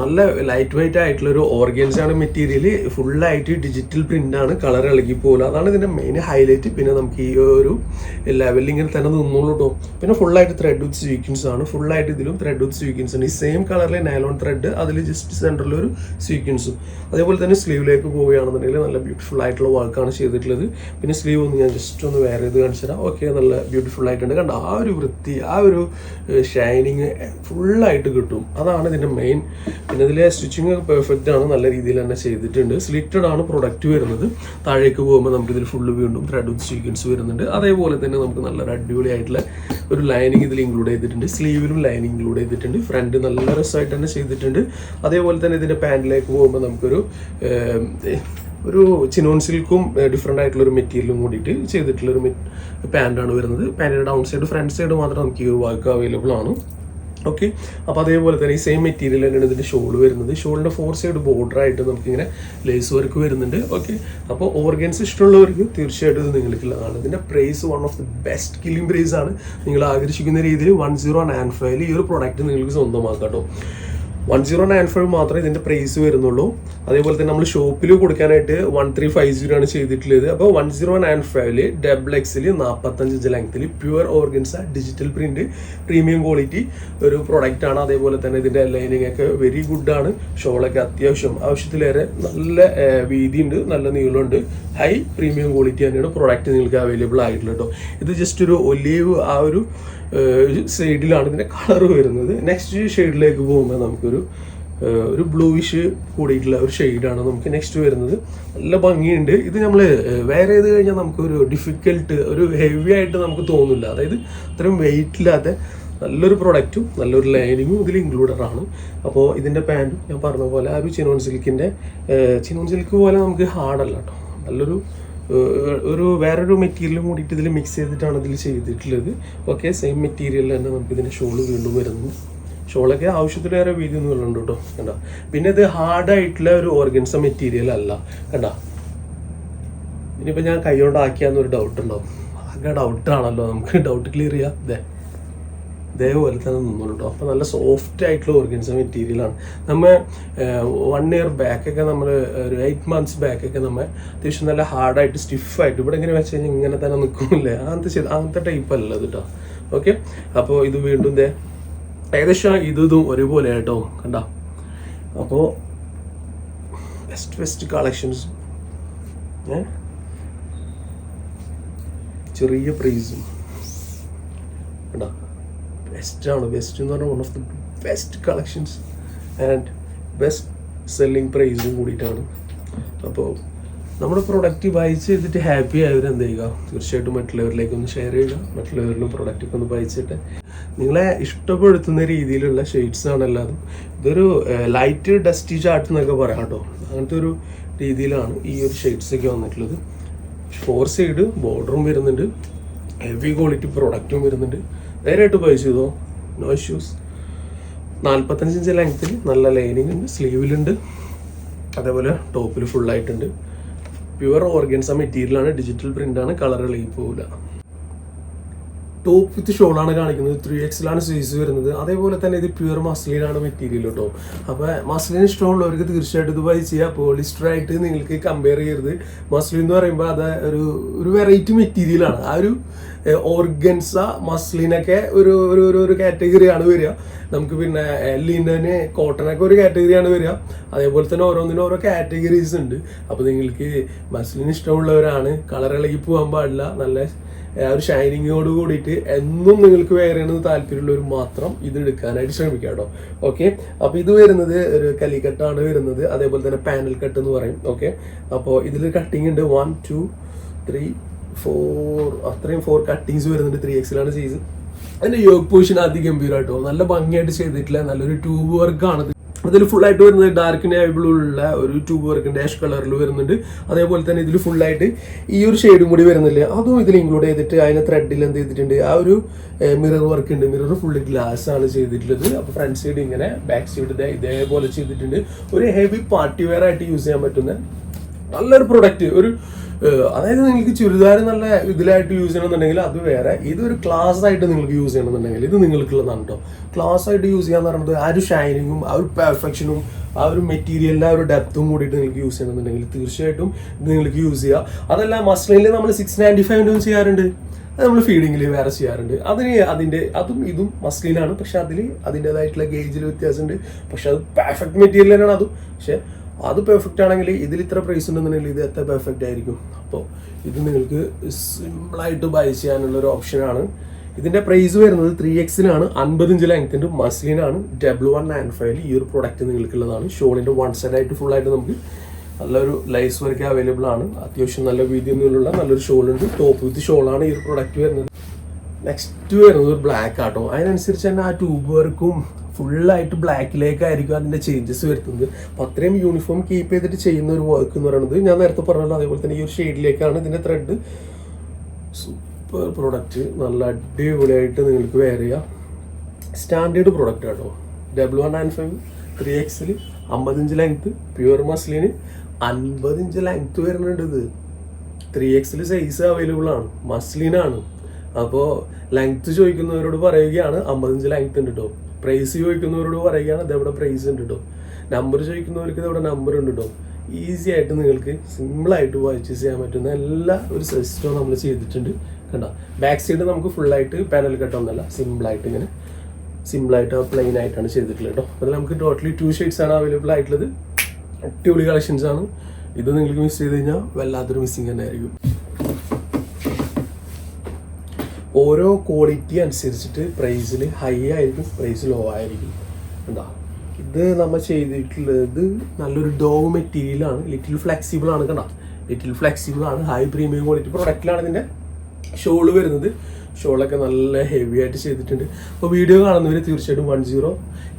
നല്ല ലൈറ്റ് വെയിറ്റ് ആയിട്ടുള്ള ഒരു ഓർഗൻസ് ആണ് മെറ്റീരിയൽ ഫുള്ളായിട്ട് ഡിജിറ്റൽ പ്രിന്റ് ആണ് കളർ ഇളകി പോകില്ല അതാണ് ഇതിന്റെ മെയിൻ ഹൈലൈറ്റ് പിന്നെ നമുക്ക് ഈ ഒരു ലെവലിങ്ങിൽ തന്നെ നിന്നോളൂ കേട്ടോ പിന്നെ ഫുള്ളായിട്ട് ത്രെഡ് വിത്ത് സ്വീക്വൻസ് ആണ്. ഫുള്ളായിട്ട് ഇതിലും ത്രെഡ് വിത്ത് സ്വീക്വൻസ് ആണ് ഈ സെയിം കളറിലെ നൈലോൺ ത്രെഡ് അതിൽ ജസ്റ്റ് സെന്ററിൽ ഒരു സ്വീക്വൻസും അതേപോലെ തന്നെ സ്ലീവിലേക്ക് പോവുകയാണെന്നുണ്ടെങ്കിൽ നല്ല ബ്യൂട്ടിഫുൾ ആയിട്ടുള്ള വർക്കാണ് ചെയ്തിട്ടുള്ളത്. പിന്നെ സ്ലീവ് ഒന്ന് ഞാൻ ജസ്റ്റ് ഒന്ന് വേറെ ഇത് കാണിച്ചു തരാം. ഓക്കെ നല്ല ബ്യൂട്ടിഫുൾ ആയിട്ടുണ്ട്. കണ്ട? ആ ഒരു വൃത്തി ആ ഒരു ഷൈനിങ് ഫുള്ളായിട്ട് കിട്ടും. അതാണ് ഇതിന്റെ മെയിൻ പിന്നെ ഇതിലെ സ്റ്റിച്ചിങ് പെർഫെക്റ്റ് ആണ്. നല്ല രീതിയിൽ തന്നെ ചെയ്തിട്ടുണ്ട്. സ്ലിറ്റഡ് ആണ് പ്രൊഡക്റ്റ് വരുന്നത്. താഴേക്ക് പോകുമ്പോൾ നമുക്ക് ഇതിൽ ഫുള്ള് വീണ്ടും ത്രെഡ് വിത്ത് സീക്വൻസ് വരുന്നുണ്ട്. അതേപോലെ തന്നെ നമുക്ക് നല്ലൊരു അടിപൊളി ആയിട്ടുള്ള ഒരു ലൈനിങ് ഇതിൽ ഇൻക്ലൂഡ് ചെയ്തിട്ടുണ്ട്. സ്ലീവിലും ലൈനിങ് ഇൻക്ലൂഡ് ചെയ്തിട്ടുണ്ട്. ഫ്രണ്ട് നല്ല രസമായിട്ട് തന്നെ ചെയ്തിട്ടുണ്ട്. അതേപോലെ തന്നെ ഇതിന്റെ പാന്റിലേക്ക് പോകുമ്പോൾ നമുക്കൊരു ഒരു ചിനോൺ സിൽക്കും ഡിഫറെന്റ് ആയിട്ടുള്ള ഒരു മെറ്റീരിയലും കൂടിയിട്ട് ചെയ്തിട്ടുള്ളൊരു പാന്റാണ് വരുന്നത്. പാന്റിന്റെ ഡൗൺ സൈഡ് ഫ്രണ്ട് സൈഡ് മാത്രം നമുക്ക് ഈ വർക്ക് അവൈലബിൾ ആണ്. ഓക്കെ അപ്പോൾ അതേപോലെ തന്നെ ഈ സെയിം മെറ്റീരിയൽ തന്നെയാണ് ഇതിന്റെ ഷോൾ വരുന്നത്. ഷോളിന്റെ ഫോർ സൈഡ് ബോർഡർ ആയിട്ട് നമുക്കിങ്ങനെ ലേസ് വർക്ക് വരുന്നുണ്ട്. ഓക്കെ അപ്പോൾ ഓർഗൻസ് ഇഷ്ടമുള്ളവർക്ക് തീർച്ചയായിട്ടും ഇത് നിങ്ങൾക്കുള്ളതാണ് ഇതിന്റെ price one of the best killing price ആണ്. നിങ്ങൾ ആഗ്രഹിക്കുന്ന രീതിയിൽ വൺ സീറോ നയൻ ഫൈവിൽ ഈ ഒരു പ്രോഡക്റ്റ് നിങ്ങൾക്ക് സ്വന്തമാക്കാം കേട്ടോ വൺ സീറോ നയൻ ഫൈവ് മാത്രമേ ഇതിന്റെ പ്രൈസ് വരുന്നുള്ളൂ. അതേപോലെ തന്നെ നമ്മൾ ഷോപ്പിൽ കൊടുക്കാനായിട്ട് വൺ ത്രീ ഫൈവ് സീറോ ആണ് ചെയ്തിട്ടുള്ളത്. അപ്പോൾ വൺ സീറോ നയൻ ഫൈവിൽ ഡബിൾ എക്സിൽ നാൽപ്പത്തഞ്ച് ഇഞ്ച് ലെങ്ത്തിൽ pure organza digital print premium quality ഒരു പ്രൊഡക്റ്റ് ആണ്. അതേപോലെ തന്നെ ഇതിന്റെ ലൈനിങ് ഒക്കെ വെരി ഗുഡ് ആണ്. ഷോളൊക്കെ അത്യാവശ്യം ആവശ്യത്തിലേറെ നല്ല വീതിയുണ്ട് നല്ല നീളമുണ്ട്. ഹൈ പ്രീമിയം ക്വാളിറ്റി തന്നെയാണ് പ്രൊഡക്റ്റ് നിങ്ങൾക്ക് അവൈലബിൾ ആയിട്ടുള്ളത് കേട്ടോ ഇത് ജസ്റ്റ് ഒരു ഒലീവ് ആ ഒരു സൈഡിലാണ് ഇതിന്റെ കളർ വരുന്നത്. നെക്സ്റ്റ് ഷെയ്ഡിലേക്ക് പോകുമ്പോൾ നമുക്കൊരു ഒരു ബ്ലൂവിഷ് കൂടിയിട്ടുള്ള ഒരു ഷെയ്ഡാണ് നമുക്ക് നെക്സ്റ്റ് വരുന്നത്. നല്ല ഭംഗിയുണ്ട്. ഇത് നമ്മൾ വേറെ ചെയ്ത് കഴിഞ്ഞാൽ നമുക്കൊരു ഡിഫിക്കൽട്ട് ഒരു ഹെവി ആയിട്ട് നമുക്ക് തോന്നില്ല അതായത് അത്രയും വെയിറ്റ് ഇല്ലാത്ത നല്ലൊരു പ്രൊഡക്റ്റും നല്ലൊരു ലൈനിങ്ങും ഇതിൽ ഇൻക്ലൂഡഡ് ആണ്. അപ്പോൾ ഇതിന്റെ പാന്റും ഞാൻ പറഞ്ഞ പോലെ ആ ഒരു ചിനോൺ സിൽക്കിന്റെ ചിനോൺ സിൽക്ക് പോലെ നമുക്ക് ഹാർഡല്ല കേട്ടോ നല്ലൊരു ഒരു വേറൊരു മെറ്റീരിയലും കൂടിയിട്ട് ഇതിൽ മിക്സ് ചെയ്തിട്ടാണ് ഇതിൽ ചെയ്തിട്ടുള്ളത്. ഓക്കെ സെയിം മെറ്റീരിയൽ തന്നെ നമുക്ക് ഇതിന്റെ ഷോൾ വീണ്ടും വരുന്നു ഷോളൊക്കെ ആവശ്യത്തിലേറെ വീതി ഒന്നും വരുന്നുണ്ട് കേട്ടോ കണ്ട? പിന്നെ ഇത് ഹാർഡായിട്ടുള്ള ഒരു ഓർഗൻസ മെറ്റീരിയൽ അല്ല കണ്ട? ഇനിയിപ്പോൾ ഞാൻ കൈകൊണ്ട് ആക്കിയാന്നൊരു ഡൗട്ട് ഉണ്ടാവും. ആകെ ഡൗട്ടാണല്ലോ നമുക്ക് ഡൗട്ട് ക്ലിയർ ചെയ്യാം. ഇതേ ഇതേപോലെ തന്നെ നിന്നുള്ളൂ അപ്പോൾ നല്ല സോഫ്റ്റ് ആയിട്ടുള്ള ഓർഗൻസ മെറ്റീരിയലാണ് നമ്മൾ വൺ ഇയർ ബാക്കൊക്കെ നമ്മൾ ഒരു എയ്റ്റ് മന്ത്സ് ബാക്കൊക്കെ നമ്മൾ അത്യാവശ്യം നല്ല ഹാർഡായിട്ട് സ്റ്റിഫായിട്ട് ഇവിടെ ഇങ്ങനെ വെച്ച് കഴിഞ്ഞാൽ ഇങ്ങനെ തന്നെ നിൽക്കുന്നില്ലേ അങ്ങനത്തെ അങ്ങനത്തെ ടൈപ്പ് അല്ല കേട്ടോ ഓക്കെ അപ്പോൾ ഇത് വീണ്ടും ദേ ഏകദേശം ഇതും ഒരുപോലെ കേട്ടോ കണ്ട? അപ്പോൾ ബെസ്റ്റ് ബെസ്റ്റ് കളക്ഷൻസ് ചെറിയ പ്രൈസും കണ്ട? ബെസ്റ്റാണ് ബെസ്റ്റ് എന്ന് പറഞ്ഞാൽ one of the best collections and best selling പ്രൈസും കൂടിയിട്ടാണ്. അപ്പോൾ നമ്മുടെ പ്രൊഡക്റ്റ് ബൈ ചെയ്തിട്ട് ഹാപ്പി ആയവരെന്ത് ചെയ്യുക? തീർച്ചയായിട്ടും മറ്റുള്ളവരിലേക്ക് ഒന്ന് ഷെയർ ചെയ്യുക. മറ്റുള്ളവരിലും പ്രൊഡക്റ്റ് ഒന്ന് ബൈച്ചിട്ട് നിങ്ങളെ ഇഷ്ടപ്പെടുത്തുന്ന രീതിയിലുള്ള ഷെയ്ഡ്സ് ആണ് എല്ലാതും ഇതൊരു ലൈറ്റ് ഡസ്റ്റി ചാർട്ട് എന്നൊക്കെ പറയാം കേട്ടോ. അങ്ങനത്തെ ഒരു രീതിയിലാണ് ഈ ഒരു ഷെയ്ഡ്സ് ഒക്കെ വന്നിട്ടുള്ളത്. ഫോർ സൈഡ് ബോർഡറും വരുന്നുണ്ട്. ഹെവി ക്വാളിറ്റി പ്രൊഡക്റ്റും വരുന്നുണ്ട്. നേരായിട്ട് പൈസ ചെയ്തോ? നോ ഇഷ്യൂസ് നാൽപ്പത്തഞ്ച് ഇഞ്ച് ലെങ്ത്തിൽ നല്ല ലൈനിങ് ഉണ്ട് സ്ലീവിലുണ്ട് അതേപോലെ ടോപ്പിൽ ഫുള്ളായിട്ടുണ്ട് പ്യുവർ ഓർഗൻസ മെറ്റീരിയലാണ് ഡിജിറ്റൽ പ്രിന്റാണ് കളർ ഇളകി പോവില്ല ടോപ്പ് വിത്ത് ഷോളാണ് കാണിക്കുന്നത്. ത്രീ എക്സിലാണ് സൈസ് വരുന്നത്. അതേപോലെ തന്നെ ഇത് പ്യുവർ മസ്ലിനാണ് മെറ്റീരിയൽ കേട്ടോ അപ്പോൾ മസ്ലിൻ ഇഷ്ടമുള്ളവർക്ക് തീർച്ചയായിട്ടും ഇത് ബൈ ചെയ്യാം. പോളിസ്റ്റർ ആയിട്ട് നിങ്ങൾക്ക് കമ്പയർ ചെയ്യരുത്. മസ്ലിൻ എന്ന് പറയുമ്പോൾ അത് ഒരു ഒരു വെറൈറ്റി മെറ്റീരിയലാണ് ആ ഒരു ഓർഗൻസ മസ്ലിനൊക്കെ ഒരു ഒരു ഒരു ഒരു കാറ്റഗറിയാണ് വരിക. നമുക്ക് പിന്നെ ലിനന് കോട്ടനൊക്കെ ഒരു കാറ്റഗറിയാണ് വരിക. അതേപോലെ തന്നെ ഓരോന്നിനും ഓരോ കാറ്റഗറീസ് ഉണ്ട്. അപ്പോൾ നിങ്ങൾക്ക് മസ്ലിൻ ഇഷ്ടമുള്ളവരാണ്. കളർ ഇളകി പോകാൻ പാടില്ല. നല്ല ഒരു ഷൈനിങ്ങോട് കൂടിയിട്ട് എന്നും നിങ്ങൾക്ക് വെയർ താല്പര്യമുള്ളവർ മാത്രം ഇത് എടുക്കാനായിട്ട് ശ്രമിക്കാം കേട്ടോ. ഓക്കെ അപ്പോൾ ഇത് വരുന്നത് ഒരു കലിക്കട്ടാണ് വരുന്നത്. അതേപോലെ തന്നെ പാനൽ കട്ട് എന്ന് പറയും. ഓക്കെ അപ്പോൾ ഇതിൽ കട്ടിങ് ഉണ്ട്. വൺ ടു ത്രീ ഫോർ അത്രയും ഫോർ കട്ടിങ്സ് വരുന്നുണ്ട്. ത്രീ എക്സിലാണ് ചെയ്ത് അതിന്റെ യോഗ പൊസിഷൻ അതിഗംഭീരമായിട്ടോ നല്ല ഭംഗിയായിട്ട് ചെയ്തിട്ടില്ല. നല്ലൊരു ട്യൂബ് വർക്കാണ് ഇതിൽ ഫുൾ ആയിട്ട് വരുന്നത് ഡാർക്ക് നേബിളുള്ള ഒരു ട്യൂബ് വർക്ക് ഡാഷ് കളറിൽ വരുന്നുണ്ട്. അതേപോലെ തന്നെ ഇതിൽ ഫുൾ ആയിട്ട് ഈ ഒരു ഷെയ്ഡും കൂടി വരുന്നില്ല? അതും ഇതിൽ ഇൻക്ലൂഡ് ചെയ്തിട്ട് അതിനെ ത്രെഡിൽ എന്ത് ചെയ്തിട്ടുണ്ട്? ആ ഒരു മിറർ വർക്ക് ഉണ്ട്. മിറർ ഫുള്ള് ഗ്ലാസ് ആണ് ചെയ്തിട്ടുള്ളത്. അപ്പോൾ ഫ്രണ്ട് സൈഡ് ഇങ്ങനെ ബാക്ക് സൈഡ് ഇതേപോലെ ചെയ്തിട്ടുണ്ട്. ഒരു ഹെവി പാർട്ടി വെയർ ആയിട്ട് യൂസ് ചെയ്യാൻ പറ്റുന്ന നല്ലൊരു പ്രൊഡക്റ്റ് ഒരു അതായത് നിങ്ങൾക്ക് ചുരിദാർ നല്ല ഇതിലായിട്ട് യൂസ് ചെയ്യണമെന്നുണ്ടെങ്കിൽ അത് വേറെ. ഇതൊരു ക്ലാസ് ആയിട്ട് നിങ്ങൾക്ക് യൂസ് ചെയ്യണമെന്നുണ്ടെങ്കിൽ ഇത് നിങ്ങൾക്കുള്ളതാണ് കേട്ടോ ക്ലാസ് ആയിട്ട് യൂസ് ചെയ്യാന്ന് പറയുന്നത് ആ ഒരു ഷൈനിങ്ങും ആ ഒരു പെർഫെക്ഷനും ആ ഒരു മെറ്റീരിയലിന്റെ ആ ഒരു ഡെപ്തും കൂടിയിട്ട് നിങ്ങൾക്ക് യൂസ് ചെയ്യണമെന്നുണ്ടെങ്കിൽ തീർച്ചയായിട്ടും ഇത് നിങ്ങൾക്ക് യൂസ് ചെയ്യുക അതല്ല മസ്ലിനിൽ നമ്മൾ സിക്സ് നയന്റി ഫൈവിനും ചെയ്യാറുണ്ട്. അത് നമ്മൾ ഫീഡിങ്ങിൽ വേറെ ചെയ്യാറുണ്ട്. അതിന് അതിന്റെ അതും ഇതും മസ്ലിനാണ് പക്ഷെ അതിൽ അതിന്റെതായിട്ടുള്ള ഗേജിൽ വ്യത്യാസമുണ്ട്. പക്ഷെ അത് പെർഫെക്റ്റ് മെറ്റീരിയൽ തന്നെയാണ് അതും. പക്ഷെ അത് പെർഫെക്റ്റ് ആണെങ്കിൽ ഇതിൽ ഇത്ര പ്രൈസ് ഉണ്ടെന്നുണ്ടെങ്കിൽ ഇത് എത്ര പെർഫെക്റ്റ് ആയിരിക്കും? അപ്പോൾ ഇത് നിങ്ങൾക്ക് സിമ്പിളായിട്ട് ബൈ ചെയ്യാനുള്ള ഒരു ഓപ്ഷനാണ് ഇതിന്റെ പ്രൈസ് വരുന്നത് ത്രീ എക്സിനാണ് അൻപത് ഇഞ്ച് ലെങ്ത്തിന്റെ മസ്ലിനാണ് ഡബ്ല്യു വൺ നയൻ ഫൈവിൽ ഈ ഒരു പ്രൊഡക്റ്റ് നിങ്ങൾക്കുള്ളതാണ്. ഷോളിന്റെ വൺ സൈഡ് ആയിട്ട് ഫുൾ ആയിട്ട് നമുക്ക് നല്ലൊരു ലൈസ് വർക്ക് അവൈലബിൾ ആണ്. അത്യാവശ്യം നല്ല വീതി ഒന്നുമുള്ള നല്ലൊരു ഷോളുണ്ട് ടോപ്പ് വിത്ത് ഷോളാണ് ഈ ഒരു പ്രൊഡക്റ്റ് വരുന്നത്. നെക്സ്റ്റ് വരുന്നത് ബ്ലാക്ക് ആട്ടോ. അതിനനുസരിച്ച് തന്നെ ആ ട്യൂബ് വർക്കും ഫുള്ളായിട്ട് ബ്ലാക്കിലേക്കായിരിക്കും അതിന്റെ ചേഞ്ചസ് വരുത്തുന്നത്. അപ്പോൾ അത്രയും യൂണിഫോം കീപ്പ് ചെയ്തിട്ട് ചെയ്യുന്ന ഒരു വർക്ക് എന്ന് പറയുന്നത് ഞാൻ നേരത്തെ പറഞ്ഞല്ലോ അതേപോലെ തന്നെ ഈ ഒരു ഷെയ്ഡിലേക്കാണ് ഇതിന്റെ ത്രെഡ് സൂപ്പർ പ്രൊഡക്റ്റ് നല്ല അടിപൊളിയായിട്ട് നിങ്ങൾക്ക് ചെയ്യാം. സ്റ്റാൻഡേർഡ് പ്രൊഡക്റ്റ് കേട്ടോ W one nine five three എക്സിൽ അമ്പതിഞ്ച് ലെങ്ത് പ്യുവർ മസ്ലിന് അൻപതിഞ്ച് ലെങ്ത് വരുന്നുണ്ട് ഇത്. ത്രീ എക്സിൽ സൈസ് അവൈലബിൾ ആണ്. മസ്ലിനാണ് അപ്പോൾ ലെങ്ത് ചോദിക്കുന്നവരോട് പറയുകയാണ് അമ്പത്തഞ്ച് ലെങ്ത് ഉണ്ട് കേട്ടോ പ്രൈസ് ചോദിക്കുന്നവരോട് പറയുകയാണ് ഇതെവിടെ പ്രൈസ് ഉണ്ട് കേട്ടോ നമ്പർ ചോദിക്കുന്നവർക്ക് ഇതെവിടെ നമ്പർ ഉണ്ട് കേട്ടോ ഈസി ആയിട്ട് നിങ്ങൾക്ക് സിമ്പിളായിട്ട് പർച്ചേസ് ചെയ്യാൻ പറ്റുന്ന എല്ലാ ഒരു സിസ്റ്റവും നമ്മൾ ചെയ്തിട്ടുണ്ട്. കണ്ട? ബാക്ക് സൈഡ് നമുക്ക് ഫുള്ളായിട്ട് പാനൽ കട്ടൊന്നല്ല സിമ്പിളായിട്ട് ഇങ്ങനെ സിമ്പിളായിട്ട് പ്ലെയിൻ ആയിട്ടാണ് ചെയ്തിട്ടുള്ളത് കേട്ടോ അതിൽ നമുക്ക് ടോട്ടലി ടു ഷെയ്ഡ്സ് ആണ് അവൈലബിൾ ആയിട്ടുള്ളത്. അടിപൊളി കളക്ഷൻസ് ആണ്. ഇത് നിങ്ങൾക്ക് മിസ് ചെയ്ത് കഴിഞ്ഞാൽ വല്ലാത്തൊരു മിസ്സിങ് തന്നെ ആയിരിക്കും. ഓരോ ക്വാളിറ്റി അനുസരിച്ചിട്ട് പ്രൈസിൽ ഹൈ ആയിരിക്കും പ്രൈസ് ലോ ആയിരിക്കും. എന്താ ഇത് നമ്മൾ ചെയ്തിട്ടുള്ളത് നല്ലൊരു ഡോ മെറ്റീരിയലാണ് ലിറ്റിൽ ഫ്ലെക്സിബിൾ ആണ് കണ്ട? ലിറ്റിൽ ഫ്ലെക്സിബിൾ ആണ്. ഹൈ പ്രീമിയം ക്വാളിറ്റി പ്രൊഡക്റ്റിലാണ് ഇതിന്റെ ഷോൾ വരുന്നത്. ഷോളൊക്കെ നല്ല ഹെവി ആയിട്ട് ചെയ്തിട്ടുണ്ട്. അപ്പോൾ വീഡിയോ കാണുന്നവർ തീർച്ചയായിട്ടും one zero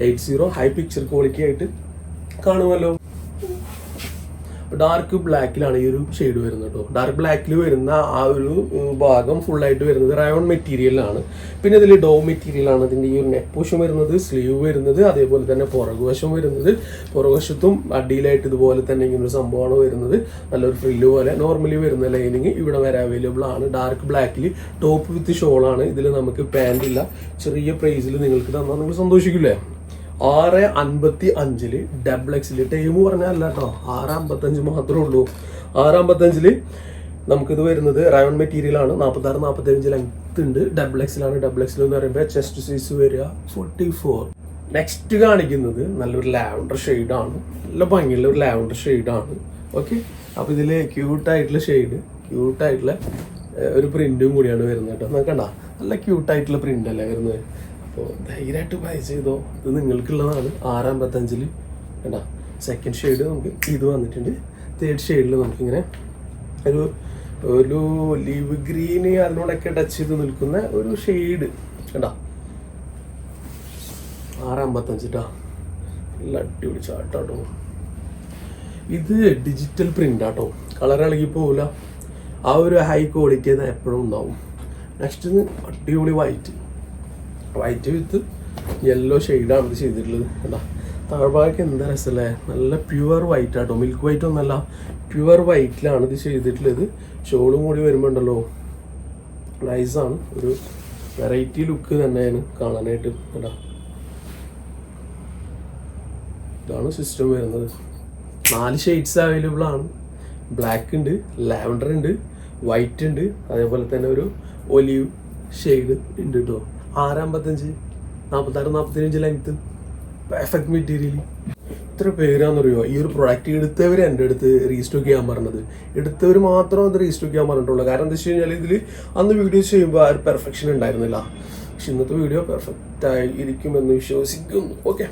eight zero high picture quality ആയിട്ട് കാണുമല്ലോ. ഡാർക്ക് ബ്ലാക്കിലാണ് ഈ ഒരു ഷെയ്ഡ് വരുന്നത് കേട്ടോ. ഡാർക്ക് ബ്ലാക്കിൽ വരുന്ന ആ ഒരു ഭാഗം ആയിട്ട് വരുന്നത് റയോൺ മെറ്റീരിയലാണ് പിന്നെ ഇതിൽ ഡോ മെറ്റീരിയലാണ് ഇതിന്റെ ഈ ഒരു നെക്ക് പോഷൻ വരുന്നത് സ്ലീവ് വരുന്നത് അതേപോലെ തന്നെ പുറകുവശം വരുന്നത്. പുറകുവശത്തും അടിയിലായിട്ട് ഇതുപോലെ തന്നെ ഇങ്ങനെ ഒരു സംഭവമാണ് വരുന്നത്. നല്ലൊരു ഫ്രില്ല് പോലെ. നോർമലി വരുന്ന ലൈനിങ് ഇവിടെ വരെ അവൈലബിൾ ആണ്. ഡാർക്ക് ബ്ലാക്കിൽ ടോപ്പ് വിത്ത് ഷോളാണ് ഇതിൽ നമുക്ക് പാന്റ് ചെറിയ പ്രൈസിൽ നിങ്ങൾക്ക് തന്നാൽ നിങ്ങൾ സന്തോഷിക്കില്ലേ? ആറ് അൻപത്തി അഞ്ചിൽ ഡബിൾ എക്സിൽ ടൈം പറഞ്ഞല്ല കേട്ടോ. ആറ് അമ്പത്തഞ്ച് മാത്രമേ ഉള്ളൂ. ആറ് അമ്പത്തഞ്ചിൽ നമുക്കിത് വരുന്നത് റയോൺ മെറ്റീരിയൽ ആണ്. നാൽപ്പത്തി ആറ് നാൽപ്പത്തി അഞ്ച് ലെങ്ത് ഉണ്ട് ഡബിൾ എക്സിലാണ് ഡബിൾ എക്സിൽ എന്ന് പറയുമ്പോൾ ചെസ്റ്റ് സൈസ് വരിക ഫോർട്ടി ഫോർ നെക്സ്റ്റ് കാണിക്കുന്നത് നല്ലൊരു ലാവണ്ടർ ആണ്. നല്ല ഭംഗിയുള്ള ഒരു ലാവണ്ടർ ആണ്. ഓക്കെ അപ്പോൾ ഇതിൽ ക്യൂട്ടായിട്ടുള്ള ഷെയ്ഡ് ക്യൂട്ടായിട്ടുള്ള ഒരു പ്രിന്റും കൂടിയാണ് വരുന്നത് കേട്ടോ. നോക്കണ്ട. നല്ല ക്യൂട്ടായിട്ടുള്ള പ്രിന്റ് അല്ലേ വരുന്നത്? അപ്പോൾ ധൈര്യമായിട്ട് ബൈ ചെയ്തോ. ഇത് നിങ്ങൾക്കുള്ളതാണ്. ആറാം പത്തഞ്ചിൽ വേണ്ട സെക്കൻഡ് ഷെയ്ഡ് നമുക്ക് ഇത് വന്നിട്ടുണ്ട്. തേർഡ് ഷെയ്ഡിൽ നമുക്കിങ്ങനെ ഒരു ഒരു ലീവ് ഗ്രീന് അതിനോടൊക്കെ ടച്ച് ചെയ്ത് നിൽക്കുന്ന ഒരു ഷെയ്ഡ് കണ്ട? ആറ് അമ്പത്തഞ്ചിട്ടാ നല്ല അടിപൊളി ചാട്ടാട്ടോ ഇത് ഡിജിറ്റൽ പ്രിന്റ് ആട്ടോ. കളർ ഇളകി പോവില്ല ആ ഒരു ഹൈ ക്വാളിറ്റി അത് എപ്പോഴും ഉണ്ടാവും. നെക്സ്റ്റ് അടിപൊളി വൈറ്റ് വൈറ്റ് വിത്ത് യെല്ലോ ഷെയ്ഡാണ് ഇത് ചെയ്തിട്ടുള്ളത്. കേട്ടോ താഴ്ഭാഗം എന്താ രസമല്ലേ? നല്ല പ്യുവർ വൈറ്റ് ആട്ടോ മിൽക്ക് വൈറ്റ് ഒന്നല്ല പ്യുവർ വൈറ്റിലാണ് ഇത് ചെയ്തിട്ടുള്ളത്. ഷോളും കൂടി വരുമ്പോൾ ഉണ്ടല്ലോ നൈസാണ് ഒരു വെറൈറ്റി ലുക്ക് തന്നെയാണ് കാണാനായിട്ട്. കേട്ടോ ഇതാണ് സിസ്റ്റം വരുന്നത്. നാല് ഷെയ്ഡ്സ് അവൈലബിൾ ആണ്. ബ്ലാക്ക് ഉണ്ട് ലാവൻഡർ ഉണ്ട് വൈറ്റ് ഉണ്ട്. അതേപോലെ തന്നെ ഒരു ഒലിവ് ഷെയ്ഡ് ഉണ്ട് കേട്ടോ ആറമ്പത്തഞ്ച് നാൽപ്പത്താറ് നാൽപ്പത്തിയഞ്ച് ലെങ്ത്ത് പെർഫെക്റ്റ് മെറ്റീരിയൽ ഇത്ര പേരാണെന്നറിയോ ഈ ഒരു പ്രൊഡക്റ്റ് എടുത്തവർ എന്റെ അടുത്ത് റീസ്റ്റോക്ക് ചെയ്യാൻ പറഞ്ഞത്. എടുത്തവർ മാത്രം അത് റീസ്റ്റോക്ക് ചെയ്യാൻ പറഞ്ഞിട്ടുള്ളൂ. കാരണം എന്താ വെച്ച് കഴിഞ്ഞാൽ ഇതിൽ അന്ന് വീഡിയോസ് ചെയ്യുമ്പോൾ ആ ഒരു പെർഫെക്ഷൻ ഉണ്ടായിരുന്നില്ല. പക്ഷെ ഇന്നത്തെ വീഡിയോ പെർഫെക്റ്റ് ആയി ഇരിക്കുമെന്ന് വിശ്വസിക്കുന്നു. ഓക്കെ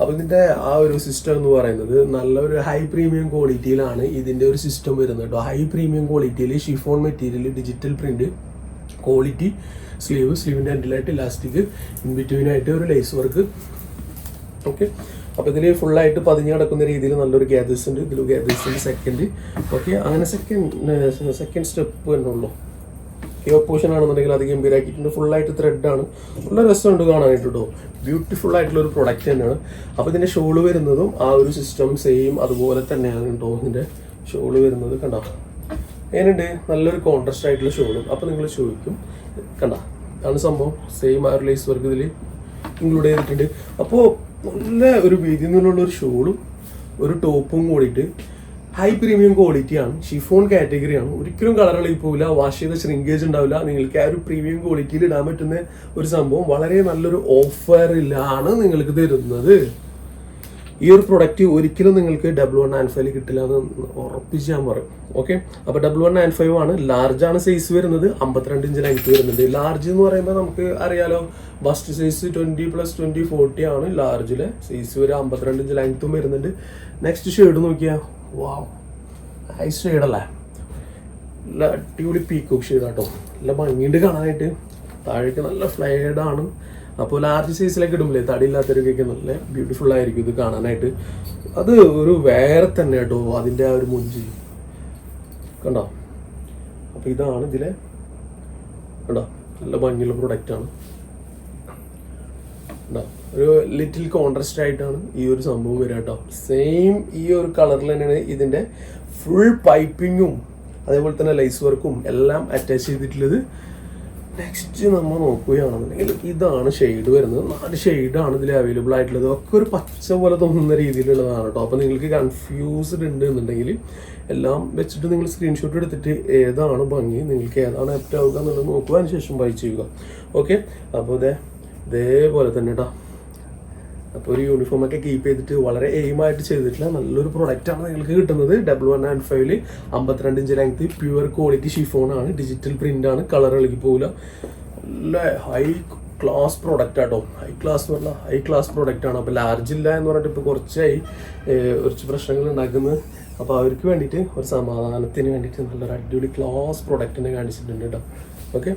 അപ്പോൾ ഇതിന്റെ ആ ഒരു സിസ്റ്റം എന്ന് പറയുന്നത് നല്ലൊരു ഹൈ പ്രീമിയം ക്വാളിറ്റിയിലാണ് ഇതിന്റെ ഒരു സിസ്റ്റം വരുന്നത് കേട്ടോ. ഹൈ പ്രീമിയം ക്വാളിറ്റിയിൽ chiffon material digital print quality sleeve സ്ലീവിന്റെ എൻഡിലായിട്ട് ഇലാസ്റ്റിക് ഇൻ ബിറ്റ്വീനായിട്ട് ഒരു ലേസ് വർക്ക് ഓക്കെ അപ്പോൾ ഇതിൽ ഫുള്ളായിട്ട് പതിഞ്ഞ് കിടക്കുന്ന രീതിയിൽ നല്ലൊരു ഗ്യാദേഴ്സ് ഉണ്ട്. ഇതിൽ ഗ്യാദേഴ്സ് ഉണ്ട് സെക്കൻഡ് ഓക്കെ അങ്ങനെ സെക്കൻഡ് സെക്കൻഡ് സ്റ്റെപ്പ് തന്നെ ഉള്ളൂ. ഈ ഓപ്പോഷൻ ആണെന്നുണ്ടെങ്കിൽ അത് ഗംഭീരാക്കിയിട്ടുണ്ട് ഫുള്ളായിട്ട് ത്രെഡാണ് നല്ല രസമുണ്ട് കാണാനായിട്ട് കേട്ടോ ബ്യൂട്ടിഫുൾ ആയിട്ടുള്ള ഒരു പ്രൊഡക്റ്റ് തന്നെയാണ്. അപ്പോൾ ഇതിന്റെ ഷോൾ വരുന്നതും ആ ഒരു സിസ്റ്റം സെയിം അതുപോലെ തന്നെയാണ് കേട്ടോ ഇതിന്റെ ഷോൾ വരുന്നത് കണ്ടോ? എങ്ങനെയുണ്ട്? നല്ലൊരു കോൺട്രസ്റ്റ് ആയിട്ടുള്ള ഷോളും അപ്പോൾ നിങ്ങൾ ചോദിക്കും. കണ്ട? അതാണ് സംഭവം. സെയിം ആ ഒരു വർക്ക് ഇതിൽ ഇൻക്ലൂഡ് ചെയ്തിട്ടുണ്ട്. അപ്പോൾ നല്ല ഒരു വീതി നിന്നുള്ള ഒരു ഷോളും ഒരു ടോപ്പും കൂടിയിട്ട് ഹൈ പ്രീമിയം ക്വാളിറ്റിയാണ് ഷിഫോൺ കാറ്റഗറിയാണ് ഒരിക്കലും കളർ ഇളകി പോവില്ല. വാഷ് ചെയ്ത ശ്രിങ്കേജ് ഉണ്ടാവില്ല. നിങ്ങൾക്ക് ആ ഒരു പ്രീമിയം ക്വാളിറ്റിയിൽ ഇടാൻ പറ്റുന്ന ഒരു സംഭവം വളരെ നല്ലൊരു ഓഫറിലാണ് നിങ്ങൾക്ക് തരുന്നത്. ഈ ഒരു പ്രൊഡക്റ്റ് ഒരിക്കലും നിങ്ങൾക്ക് ഡബിൾ വൺ ആൻഡ് ഫൈവ് കിട്ടില്ല എന്ന് ഉറപ്പിച്ച് ഞാൻ പറയും. ഓക്കെ അപ്പോൾ ഡബിൾ വൺ ആൻഡ് ഫൈവ് ആണ്. ലാർജ് ആണ് സൈസ് വരുന്നത്. അമ്പത്തിരണ്ട് ഇഞ്ച് ലെങ്ത് വരുന്നുണ്ട്. ലാർജ് എന്ന് പറയുമ്പോൾ നമുക്ക് അറിയാലോ bust size twenty plus twenty forty ആണ് ലാർജിലെ സൈസ് വരെ അമ്പത്തിരണ്ട് ഇഞ്ച് ലെങ്ത്തും വരുന്നുണ്ട്. നെക്സ്റ്റ് ഷെയ്ഡ് നോക്കിയാൽ വാ ഹൈ ഷെയ്ഡല്ലേ നല്ല അടിപൊളി പീക്കോക്ക് ഷെയ്ഡ് കേട്ടോ നല്ല ഭംഗിയുണ്ട് കാണാനായിട്ട്. താഴേക്ക് നല്ല ഫ്ലൈഡ് ആണ്. അപ്പോൾ ലാർജ് സൈസിലേക്ക് ഇടുമ്പോൾ തടിയില്ലാത്തവർക്കൊക്കെ നല്ല ബ്യൂട്ടിഫുൾ ആയിരിക്കും ഇത് കാണാനായിട്ട്. അത് ഒരു വേറെ തന്നെ കേട്ടോ അതിന്റെ ആ ഒരു മുഞ്ചി. കണ്ടോ? അപ്പോൾ ഇതാണ് ഇതിലെ കണ്ടോ? നല്ല ഭംഗിയുള്ള പ്രൊഡക്റ്റാണ് കണ്ടോ? ഒരു ലിറ്റിൽ കോൺട്രസ്റ്റ് ആയിട്ടാണ് ഈ ഒരു സംഭവം വരിക കേട്ടോ. സെയിം ഈ ഒരു കളറിൽ തന്നെയാണ് ഇതിന്റെ ഫുൾ പൈപ്പിങ്ങും അതേപോലെ തന്നെ ലൈസ് വർക്കും എല്ലാം അറ്റാച്ച് ചെയ്തിട്ടുള്ളത്. നെക്സ്റ്റ് നമ്മൾ നോക്കുകയാണെന്നുണ്ടെങ്കിൽ ഇതാണ് ഷെയ്ഡ് വരുന്നത്. നാല് ഷെയ്ഡാണ് ഇതിൽ അവൈലബിൾ ആയിട്ടുള്ളത്. ഒക്കെ ഒരു പച്ച പോലെ തോന്നുന്ന രീതിയിലുള്ളതാണ് കേട്ടോ അപ്പോൾ നിങ്ങൾക്ക് കൺഫ്യൂസ്ഡ് ഉണ്ട് എന്നുണ്ടെങ്കിൽ എല്ലാം വെച്ചിട്ട് നിങ്ങൾ സ്ക്രീൻഷോട്ട് എടുത്തിട്ട് ഏതാണ് ഭംഗി നിങ്ങൾക്ക് ഏതാണ് ആപ്റ്റ് എന്നുള്ളത് നോക്കുക. അതിന് ശേഷം ബൈ ചെയ്യുക. ഓക്കെ അപ്പോൾ ഇതേ ഇതേപോലെ തന്നെ കേട്ടോ അപ്പോൾ ഒരു യൂണിഫോം ഒക്കെ കീപ്പ് ചെയ്തിട്ട് വളരെ എയിമായിട്ട് ചെയ്തിട്ടില്ല നല്ലൊരു പ്രൊഡക്റ്റ് ആണ് നിങ്ങൾക്ക് കിട്ടുന്നത്. ഡബിൾ വൺ ആൻഡ് ഫൈവിൽ അമ്പത്തിരണ്ട് inch length pure quality chiffon ആണ്. ഡിജിറ്റൽ പ്രിന്റ് ആണ്. കളർ ഇളകി പോകില്ല നല്ല ഹൈ ക്ലാസ് പ്രൊഡക്റ്റ് ആട്ടോ. ഹൈ ക്ലാസ് എന്ന് പറഞ്ഞാൽ ഹൈ ക്ലാസ് പ്രൊഡക്റ്റ് ആണ്. അപ്പോൾ ലാർജ് ഇല്ല എന്ന് പറഞ്ഞിട്ട് ഇപ്പോൾ കുറച്ചായി. കുറച്ച് പ്രശ്നങ്ങൾ ഉണ്ടാക്കുന്നത് അപ്പോൾ അവർക്ക് വേണ്ടിയിട്ട് ഒരു സമാധാനത്തിന് വേണ്ടിയിട്ട് നല്ലൊരു അടിപൊളി ക്ലാസ് പ്രൊഡക്റ്റിനെ കാണിച്ചിട്ടുണ്ട് കേട്ടോ ഓക്കെ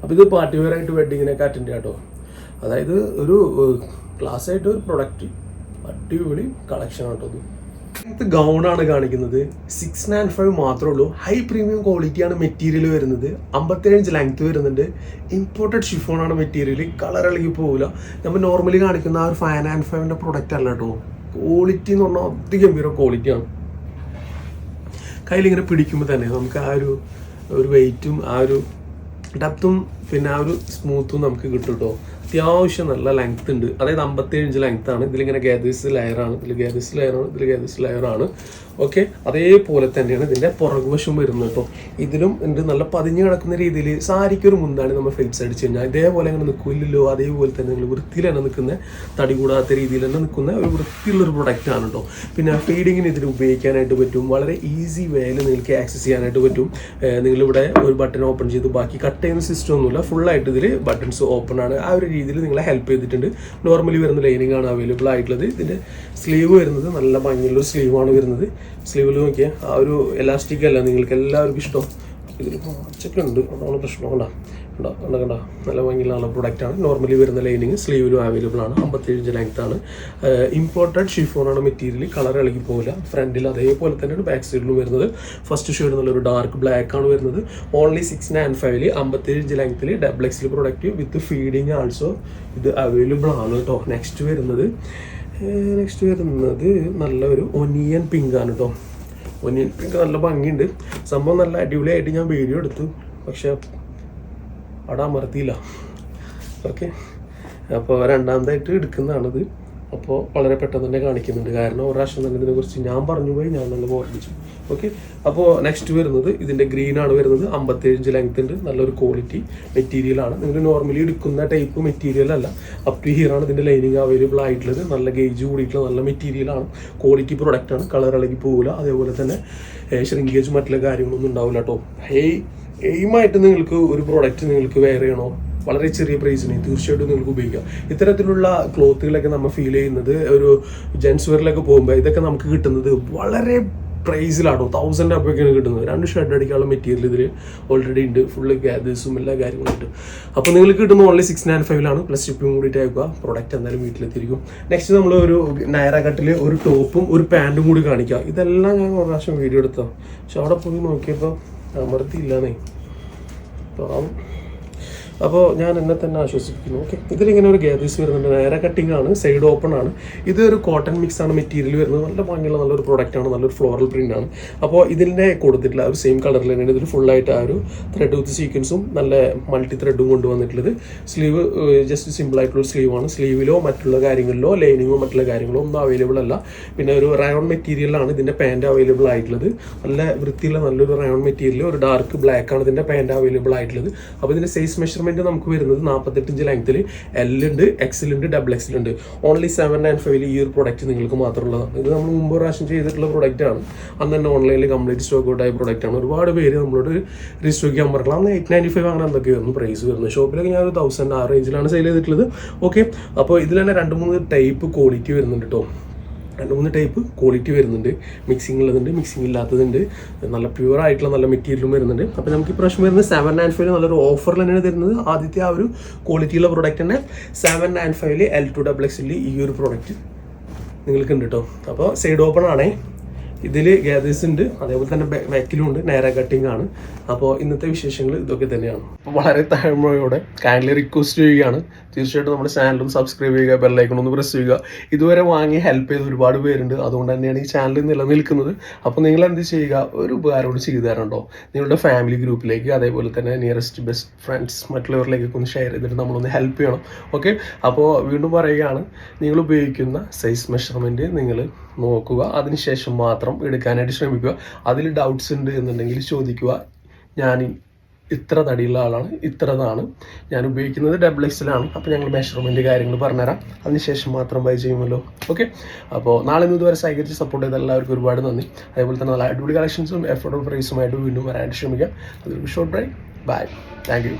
അപ്പോൾ ഇത് പാർട്ടി വെയർ ആയിട്ട് വെഡിങ്ങിനൊക്കെ അറ്റൻഡ് ചെയ്യാം കേട്ടോ അതായത് ഒരു ക്ലാസ് ആയിട്ട് ഒരു പ്രൊഡക്റ്റ് അടിപൊളി കളക്ഷൻ ആട്ടോ ഇത് ഗൗൺ ഗൗണാണ് കാണിക്കുന്നത്. സിക്സ് നയൻ ഫൈവ് മാത്രമേ ഉള്ളൂ. ഹൈ പ്രീമിയം ക്വാളിറ്റിയാണ് മെറ്റീരിയൽ വരുന്നത്. അമ്പത്തേഴ് ലെങ്ത് വരുന്നുണ്ട്. ഇമ്പോർട്ടഡ് ആണ് മെറ്റീരിയൽ കളർ ഇളകി പോകില്ല നമ്മൾ നോർമലി കാണിക്കുന്ന ആ ഒരു ഫൈവ് നയൻ ഫൈവിന്റെ പ്രൊഡക്റ്റ് അല്ല കേട്ടോ ക്വാളിറ്റി എന്ന് പറഞ്ഞാൽ അതിഗംഭീര ക്വാളിറ്റിയാണ് കയ്യിലിങ്ങനെ പിടിക്കുമ്പോൾ തന്നെ നമുക്ക് ആ ഒരു ഒരു വെയിറ്റും ആ ഒരു ഡെപ്തും പിന്നെ ആ ഒരു സ്മൂത്തും നമുക്ക് കിട്ടും കേട്ടോ അത്യാവശ്യം നല്ല ലെങ്ത് ഉണ്ട്. അതായത് അമ്പത്തേഴ് ഇഞ്ച് ലെങ്ത് ആണ്. ഇതിലിങ്ങനെ ഗാദേഴ്സ് ലെയറാണ് ഇതിൽ ഗാദേഴ്സ് ലെയറാണ് ഇതിൽ ലെയർ ലെയറാണ് ഓക്കെ? അതേപോലെ തന്നെയാണ് ഇതിന്റെ പുറകുവശം വരുന്നത് കേട്ടോ. ഇതിലും ഉണ്ട് നല്ല പതിഞ്ഞ് കിടക്കുന്ന രീതിയിൽ സാരിക്ക് ഒരു മുന്താണ് നമ്മൾ ഫിൽസ് അടിച്ച് കഴിഞ്ഞാൽ ഇതേപോലെ അങ്ങനെ നിൽക്കില്ലല്ലോ അതേപോലെ തന്നെ നിങ്ങൾ വൃത്തിയിൽ തന്നെ നിൽക്കുന്ന തടി കൂടാത്ത രീതിയിൽ തന്നെ നിൽക്കുന്ന ഒരു വൃത്തിയുള്ളൊരു ആണ് കേട്ടോ. പിന്നെ ഫീഡിങ്ങിന് ഇതിൽ ഉപയോഗിക്കാനായിട്ട് പറ്റും. വളരെ ഈസി വേയിൽ നിങ്ങൾക്ക് ആക്സസ് ചെയ്യാനായിട്ട് പറ്റും. നിങ്ങളിവിടെ ഒരു ബട്ടൺ ഓപ്പൺ ചെയ്ത് ബാക്കി കട്ട് ചെയ്യുന്ന സിസ്റ്റം ഒന്നുമില്ല. ഫുള്ളായിട്ട് ഇതിൽ ബട്ടൺസ് ഓപ്പൺ ആണ്. ആ ഒരു രീതിയിൽ നിങ്ങളെ ഹെൽപ്പ് ചെയ്തിട്ടുണ്ട്. നോർമലി വരുന്ന ലൈനിങ് ആണ് അവൈലബിൾ ആയിട്ടുള്ളത്. ഇതിന്റെ സ്ലീവ് വരുന്നത് നല്ല ഭംഗിയുള്ളൊരു സ്ലീവാണ് വരുന്നത്. സ്ലീവിൽ നോക്കിയാൽ ആ ഒരു എലാസ്റ്റിക് അല്ല നിങ്ങൾക്ക് എല്ലാവർക്കും ഇഷ്ടം. ഇതിൽ പച്ചക്ക ഉണ്ട് അതാണ് പ്രശ്നം. കണ്ട? കണ്ടോ? കണ്ട കണ്ട? നല്ല ഭംഗിയുള്ള പ്രൊഡക്റ്റാണ് നോർമലി വരുന്ന ലൈനിങ് സ്ലീവിലും അവൈലബിൾ ആണ്. അമ്പത്തേഴ് ഇഞ്ച് ലെങ്ത് ആണ്. ഇമ്പോർട്ടഡ് ഷിഫോണാണ് മെറ്റീരിയൽ കളർ ഇളകി പോകില്ല ഫ്രണ്ടിൽ അതേപോലെ തന്നെയാണ് ബാക്ക് സൈഡിലും വരുന്നത്. ഫസ്റ്റ് ഷെയ്ഡ് നല്ലൊരു ഡാർക്ക് ബ്ലാക്ക് ആണ് വരുന്നത്. ഓൺലി സിക്സ് നയൻ ഫൈവിൽ അമ്പത്തേഴ് ഇഞ്ച് ലെങ്ത്തിൽ ഡബിൾ എക്സിൽ പ്രൊഡക്റ്റ് വിത്ത് ഫീഡിങ് ആൾസോ ഇത് അവൈലബിൾ ആണ് കേട്ടോ നെക്സ്റ്റ് വരുന്നത് നെക്സ്റ്റ് വരുന്നത് നല്ലൊരു ഒനിയൻ പിങ്ക് ആണ് കേട്ടോ ഒനിയൻ പിങ്ക് നല്ല ഭംഗിയുണ്ട്. സംഭവം നല്ല അടിപൊളിയായിട്ട് ഞാൻ വീഡിയോ എടുത്തു. പക്ഷെ അവിടെ അമർത്തിയില്ല. ഓക്കെ അപ്പോൾ രണ്ടാമതായിട്ട് എടുക്കുന്നതാണിത്. അപ്പോൾ വളരെ പെട്ടെന്ന് തന്നെ കാണിക്കുന്നുണ്ട്. കാരണം ഒരു പ്രാവശ്യം തന്നെ ഇതിനെക്കുറിച്ച് ഞാൻ പറഞ്ഞു പോയി ഞാൻ നല്ല ഓർമ്മിച്ചു ഓക്കെ അപ്പോൾ നെക്സ്റ്റ് വരുന്നത് ഇതിന്റെ ആണ് വരുന്നത്. അമ്പത്തേഴ് ഇഞ്ച് ലെങ്ത് ഉണ്ട്. നല്ലൊരു ക്വാളിറ്റി മെറ്റീരിയൽ ആണ്. നിങ്ങൾ നോർമലി എടുക്കുന്ന ടൈപ്പ് മെറ്റീരിയൽ അല്ല. അപ് ടു ഹിയർ ആണ് ഇതിന്റെ ലൈനിങ് അവൈലബിൾ ആയിട്ടുള്ളത്. നല്ല ഗേജ് കൂടിയിട്ടുള്ള നല്ല മെറ്റീരിയൽ ആണ്. ക്വാളിറ്റി പ്രൊഡക്റ്റ് ആണ്. കളർ ഇളകി പോകില്ല അതേപോലെ തന്നെ ഷ്രിങ്കേജ് മറ്റുള്ള കാര്യങ്ങളൊന്നും ഉണ്ടാവില്ല കേട്ടോ ഹേയ് എയിമായിട്ട് നിങ്ങൾക്ക് ഒരു പ്രോഡക്റ്റ് നിങ്ങൾക്ക് വെയർ ചെയ്യണോ? വളരെ ചെറിയ പ്രൈസിന് തീർച്ചയായിട്ടും നിങ്ങൾക്ക് ഉപയോഗിക്കാം. ഇത്തരത്തിലുള്ള ക്ലോത്തുകളൊക്കെ നമ്മൾ ഫീൽ ചെയ്യുന്നത് ഒരു ജെൻസ് വെയറിലൊക്കെ പോകുമ്പോൾ ഇതൊക്കെ നമുക്ക് കിട്ടുന്നത് വളരെ പ്രൈസിലാണോ തൗസൻഡ് അപ്പൊക്കെയാണ് കിട്ടുന്നത്. രണ്ട് ഷർട്ട് അടിക്കാനുള്ള മെറ്റീരിയൽ ഇതിൽ ഓൾറെഡി ഉണ്ട്. ഫുള്ള് ഗ്യാദേഴ്സും എല്ലാ കാര്യങ്ങളും ഉണ്ട്. അപ്പോൾ നിങ്ങൾക്ക് കിട്ടുന്ന ഓൺലി സിക്സ് നയൻ ഫൈവിലാണ് പ്ലസ് ഷിപ്പിംഗ് കൂടിയിട്ട് അയക്കുക. പ്രോഡക്റ്റ് എന്തായാലും വീട്ടിലെത്തിയിരിക്കും. നെക്സ്റ്റ് നമ്മൾ ഒരു നയറ കട്ടിൽ ഒരു ടോപ്പും ഒരു പാന്റും കൂടി കാണിക്കുക ഇതെല്ലാം ഞാൻ ഒരു പ്രാവശ്യം വീഡിയോ എടുത്തതാണ് പക്ഷെ അവിടെ പോയി നോക്കിയപ്പോൾ അമർത്തിയില്ലാന്നേ. പാവം. അപ്പോൾ ഞാൻ എന്നെ തന്നെ ആശ്വസിപ്പിക്കുന്നു. ഓക്കെ ഇതിലിങ്ങനെ ഒരു ഗ്യാദേഴ്സ് വരുന്നുണ്ട്. നേരെ കട്ടിംഗ് ആണ് സൈഡ് ഓപ്പൺ ആണ്. ഇത് ഒരു കോട്ടൺ മിക്സ് ആണ് മെറ്റീരിയൽ വരുന്നത്. നല്ല ഭംഗിയുള്ള നല്ലൊരു പ്രോഡക്റ്റ് ആണ്. നല്ലൊരു ഫ്ലോറൽ പ്രിന്റ് ആണ്. അപ്പോൾ ഇതിന്റെ കൊടുത്തിട്ടുള്ള ഒരു സെയിം കളറിൽ തന്നെയാണ് ഇതിൽ ഫുള്ളായിട്ട് ആ ഒരു ത്രെഡ് വിത്ത് സീക്വൻസും നല്ല മൾട്ടി ത്രെഡും കൊണ്ടുവന്നിട്ടുള്ളത്. സ്ലീവ് ജസ്റ്റ് സിമ്പിൾ ആയിട്ടുള്ള സ്ലീവാണ് സ്ലീവിലോ മറ്റുള്ള കാര്യങ്ങളിലോ ലൈനിങ്ങോ മറ്റുള്ള കാര്യങ്ങളോ ഒന്നും അവൈലബിൾ അല്ല. പിന്നെ ഒരു റയോൺ മെറ്റീരിയലാണ് ഇതിന്റെ പാന്റ് അവൈലബിൾ ആയിട്ടുള്ളത്. നല്ല വൃത്തിയുള്ള നല്ലൊരു റയോൺ മെറ്റീരിയൽ ഒരു ഡാർക്ക് ബ്ലാക്ക് ആണ് ഇതിന്റെ പാന്റ് അവൈലബിൾ ആയിട്ടുള്ളത്. അപ്പോൾ ഇതിന്റെ സൈസ് മെഷർമെന്റ് നമുക്ക് വരുന്നത് നാൽപ്പത്തെട്ട് ഇഞ്ച് ലെങ്ത്തിൽ എൽ ഉണ്ട് എക്സൽ ഉണ്ട് ഡബിൾ എക്സൽ ഉണ്ട്. ഓൺലി സെവൻ നയൻ ഫൈവിൽ ഈ ഒരു പ്രൊഡക്റ്റ് നിങ്ങൾക്ക് മാത്രമുള്ളതാണ്. ഇത് നമ്മൾ മുമ്പ് പ്രാവശ്യം ചെയ്തിട്ടുള്ള പ്രൊഡക്റ്റ് ആണ്. അന്ന് തന്നെ ഓൺലൈനിൽ കംപ്ലീറ്റ് സ്റ്റോക്ക് ഔട്ട് ആയ പ്രൊഡക്റ്റ് ആണ്. ഒരുപാട് പേര് നമ്മളോട് റീസ്റ്റോക്ക് ചെയ്യാൻ പറഞ്ഞില്ല അന്ന് എയ്റ്റ് നയന്റി ഫൈവ് അങ്ങനെ എന്തൊക്കെയായിരുന്നു പ്രൈസ് വരുന്നത്. ഷോപ്പിലൊക്കെ ഞാൻ ഒരു തൗസൻഡ് ആ റേഞ്ചിലാണ് സെയിൽ ചെയ്തിട്ടുള്ളത്. ഓക്കെ അപ്പോൾ ഇതിൽ തന്നെ രണ്ട് മൂന്ന് ടൈപ്പ് ക്വാളിറ്റി വരുന്നുണ്ട് കേട്ടോ രണ്ട് മൂന്ന് ടൈപ്പ് ക്വാളിറ്റി വരുന്നുണ്ട്. മിക്സിംഗ് ഉള്ളതുണ്ട് മിക്സിംഗ് ഇല്ലാത്തതുണ്ട്. നല്ല പ്യൂർ ആയിട്ടുള്ള നല്ല മെറ്റീരിയലും വരുന്നുണ്ട്. അപ്പോൾ നമുക്ക് ഈ പ്രാവശ്യം വരുന്നത് സെവൻ നയൻ ഫൈവ് നല്ലൊരു ഓഫറിൽ തന്നെയാണ് തരുന്നത്. ആദ്യത്തെ ആ ഒരു ക്വാളിറ്റിയുള്ള പ്രോഡക്റ്റ് തന്നെ സെവൻ നയൻ ഫൈവിൽ എൽ ടു ഡബിൾ എക്സിൽ ഈ ഒരു പ്രോഡക്റ്റ് നിങ്ങൾക്ക് കേട്ടോ അപ്പോൾ സൈഡ് ഓപ്പൺ ആണേ. ഇതിൽ ഗ്യാദേഴ്സ് ഉണ്ട്. അതേപോലെ തന്നെ ബാക്കിലും ഉണ്ട്. നേരെ കട്ടിംഗ് ആണ്. അപ്പോൾ ഇന്നത്തെ വിശേഷങ്ങൾ ഇതൊക്കെ തന്നെയാണ്. അപ്പോൾ വളരെ താഴ്മയോടെ കാൻഡിൽ റിക്വസ്റ്റ് ചെയ്യുകയാണ്. തീർച്ചയായിട്ടും നമ്മുടെ ചാനലും സബ്സ്ക്രൈബ് ചെയ്യുക ബെല്ലൈക്കൺ ഒന്ന് പ്രസ് ചെയ്യുക. ഇതുവരെ വാങ്ങി ഹെൽപ്പ് ചെയ്ത ഒരുപാട് പേരുണ്ട്. അതുകൊണ്ട് തന്നെയാണ് ഈ ചാനൽ നിലനിൽക്കുന്നത്. അപ്പോൾ നിങ്ങൾ എന്ത് ചെയ്യുക? ഒരു ഉപകാരമോട് ചെയ്തു തരണ്ടോ നിങ്ങളുടെ ഫാമിലി ഗ്രൂപ്പിലേക്ക് അതേപോലെ തന്നെ നിയറസ്റ്റ് ബെസ്റ്റ് ഫ്രണ്ട്സ് മറ്റുള്ളവരിലേക്കൊക്കെ ഒന്ന് ഷെയർ ചെയ്തിട്ട് നമ്മളൊന്ന് ഹെൽപ്പ് ചെയ്യണം. ഓക്കെ അപ്പോൾ വീണ്ടും പറയുകയാണ്. നിങ്ങൾ ഉപയോഗിക്കുന്ന സൈസ് മെഷർമെന്റ് നിങ്ങൾ നോക്കുക. അതിനുശേഷം മാത്രം എടുക്കാനായിട്ട് ശ്രമിക്കുക. അതിൽ ഡൗട്ട്സ് ഉണ്ട് എന്നുണ്ടെങ്കിൽ ചോദിക്കുക. ഞാൻ ഇത്ര തടിയുള്ള ആളാണ് ഇത്രതാണ് ഞാൻ ഉപയോഗിക്കുന്നത്. ഡബിൾ എക്സിലാണ് അപ്പോൾ ഞങ്ങൾ മെഷർമെന്റ് കാര്യങ്ങൾ പറഞ്ഞുതരാം. അതിനുശേഷം മാത്രം ബൈ ചെയ്യുമല്ലോ. ഓക്കെ അപ്പോൾ നാളെ ഇന്ന് ഇതുവരെ സഹകരിച്ച് സപ്പോർട്ട് ചെയ്ത എല്ലാവർക്കും ഒരുപാട് നന്ദി. അതേപോലെ തന്നെ നല്ല അടിപൊളി കളക്ഷൻസും എഫോർഡബിൾ പ്രൈസുമായിട്ട് വീണ്ടും വരാനായിട്ട് ശ്രമിക്കാം. അതൊരു short break bye thank you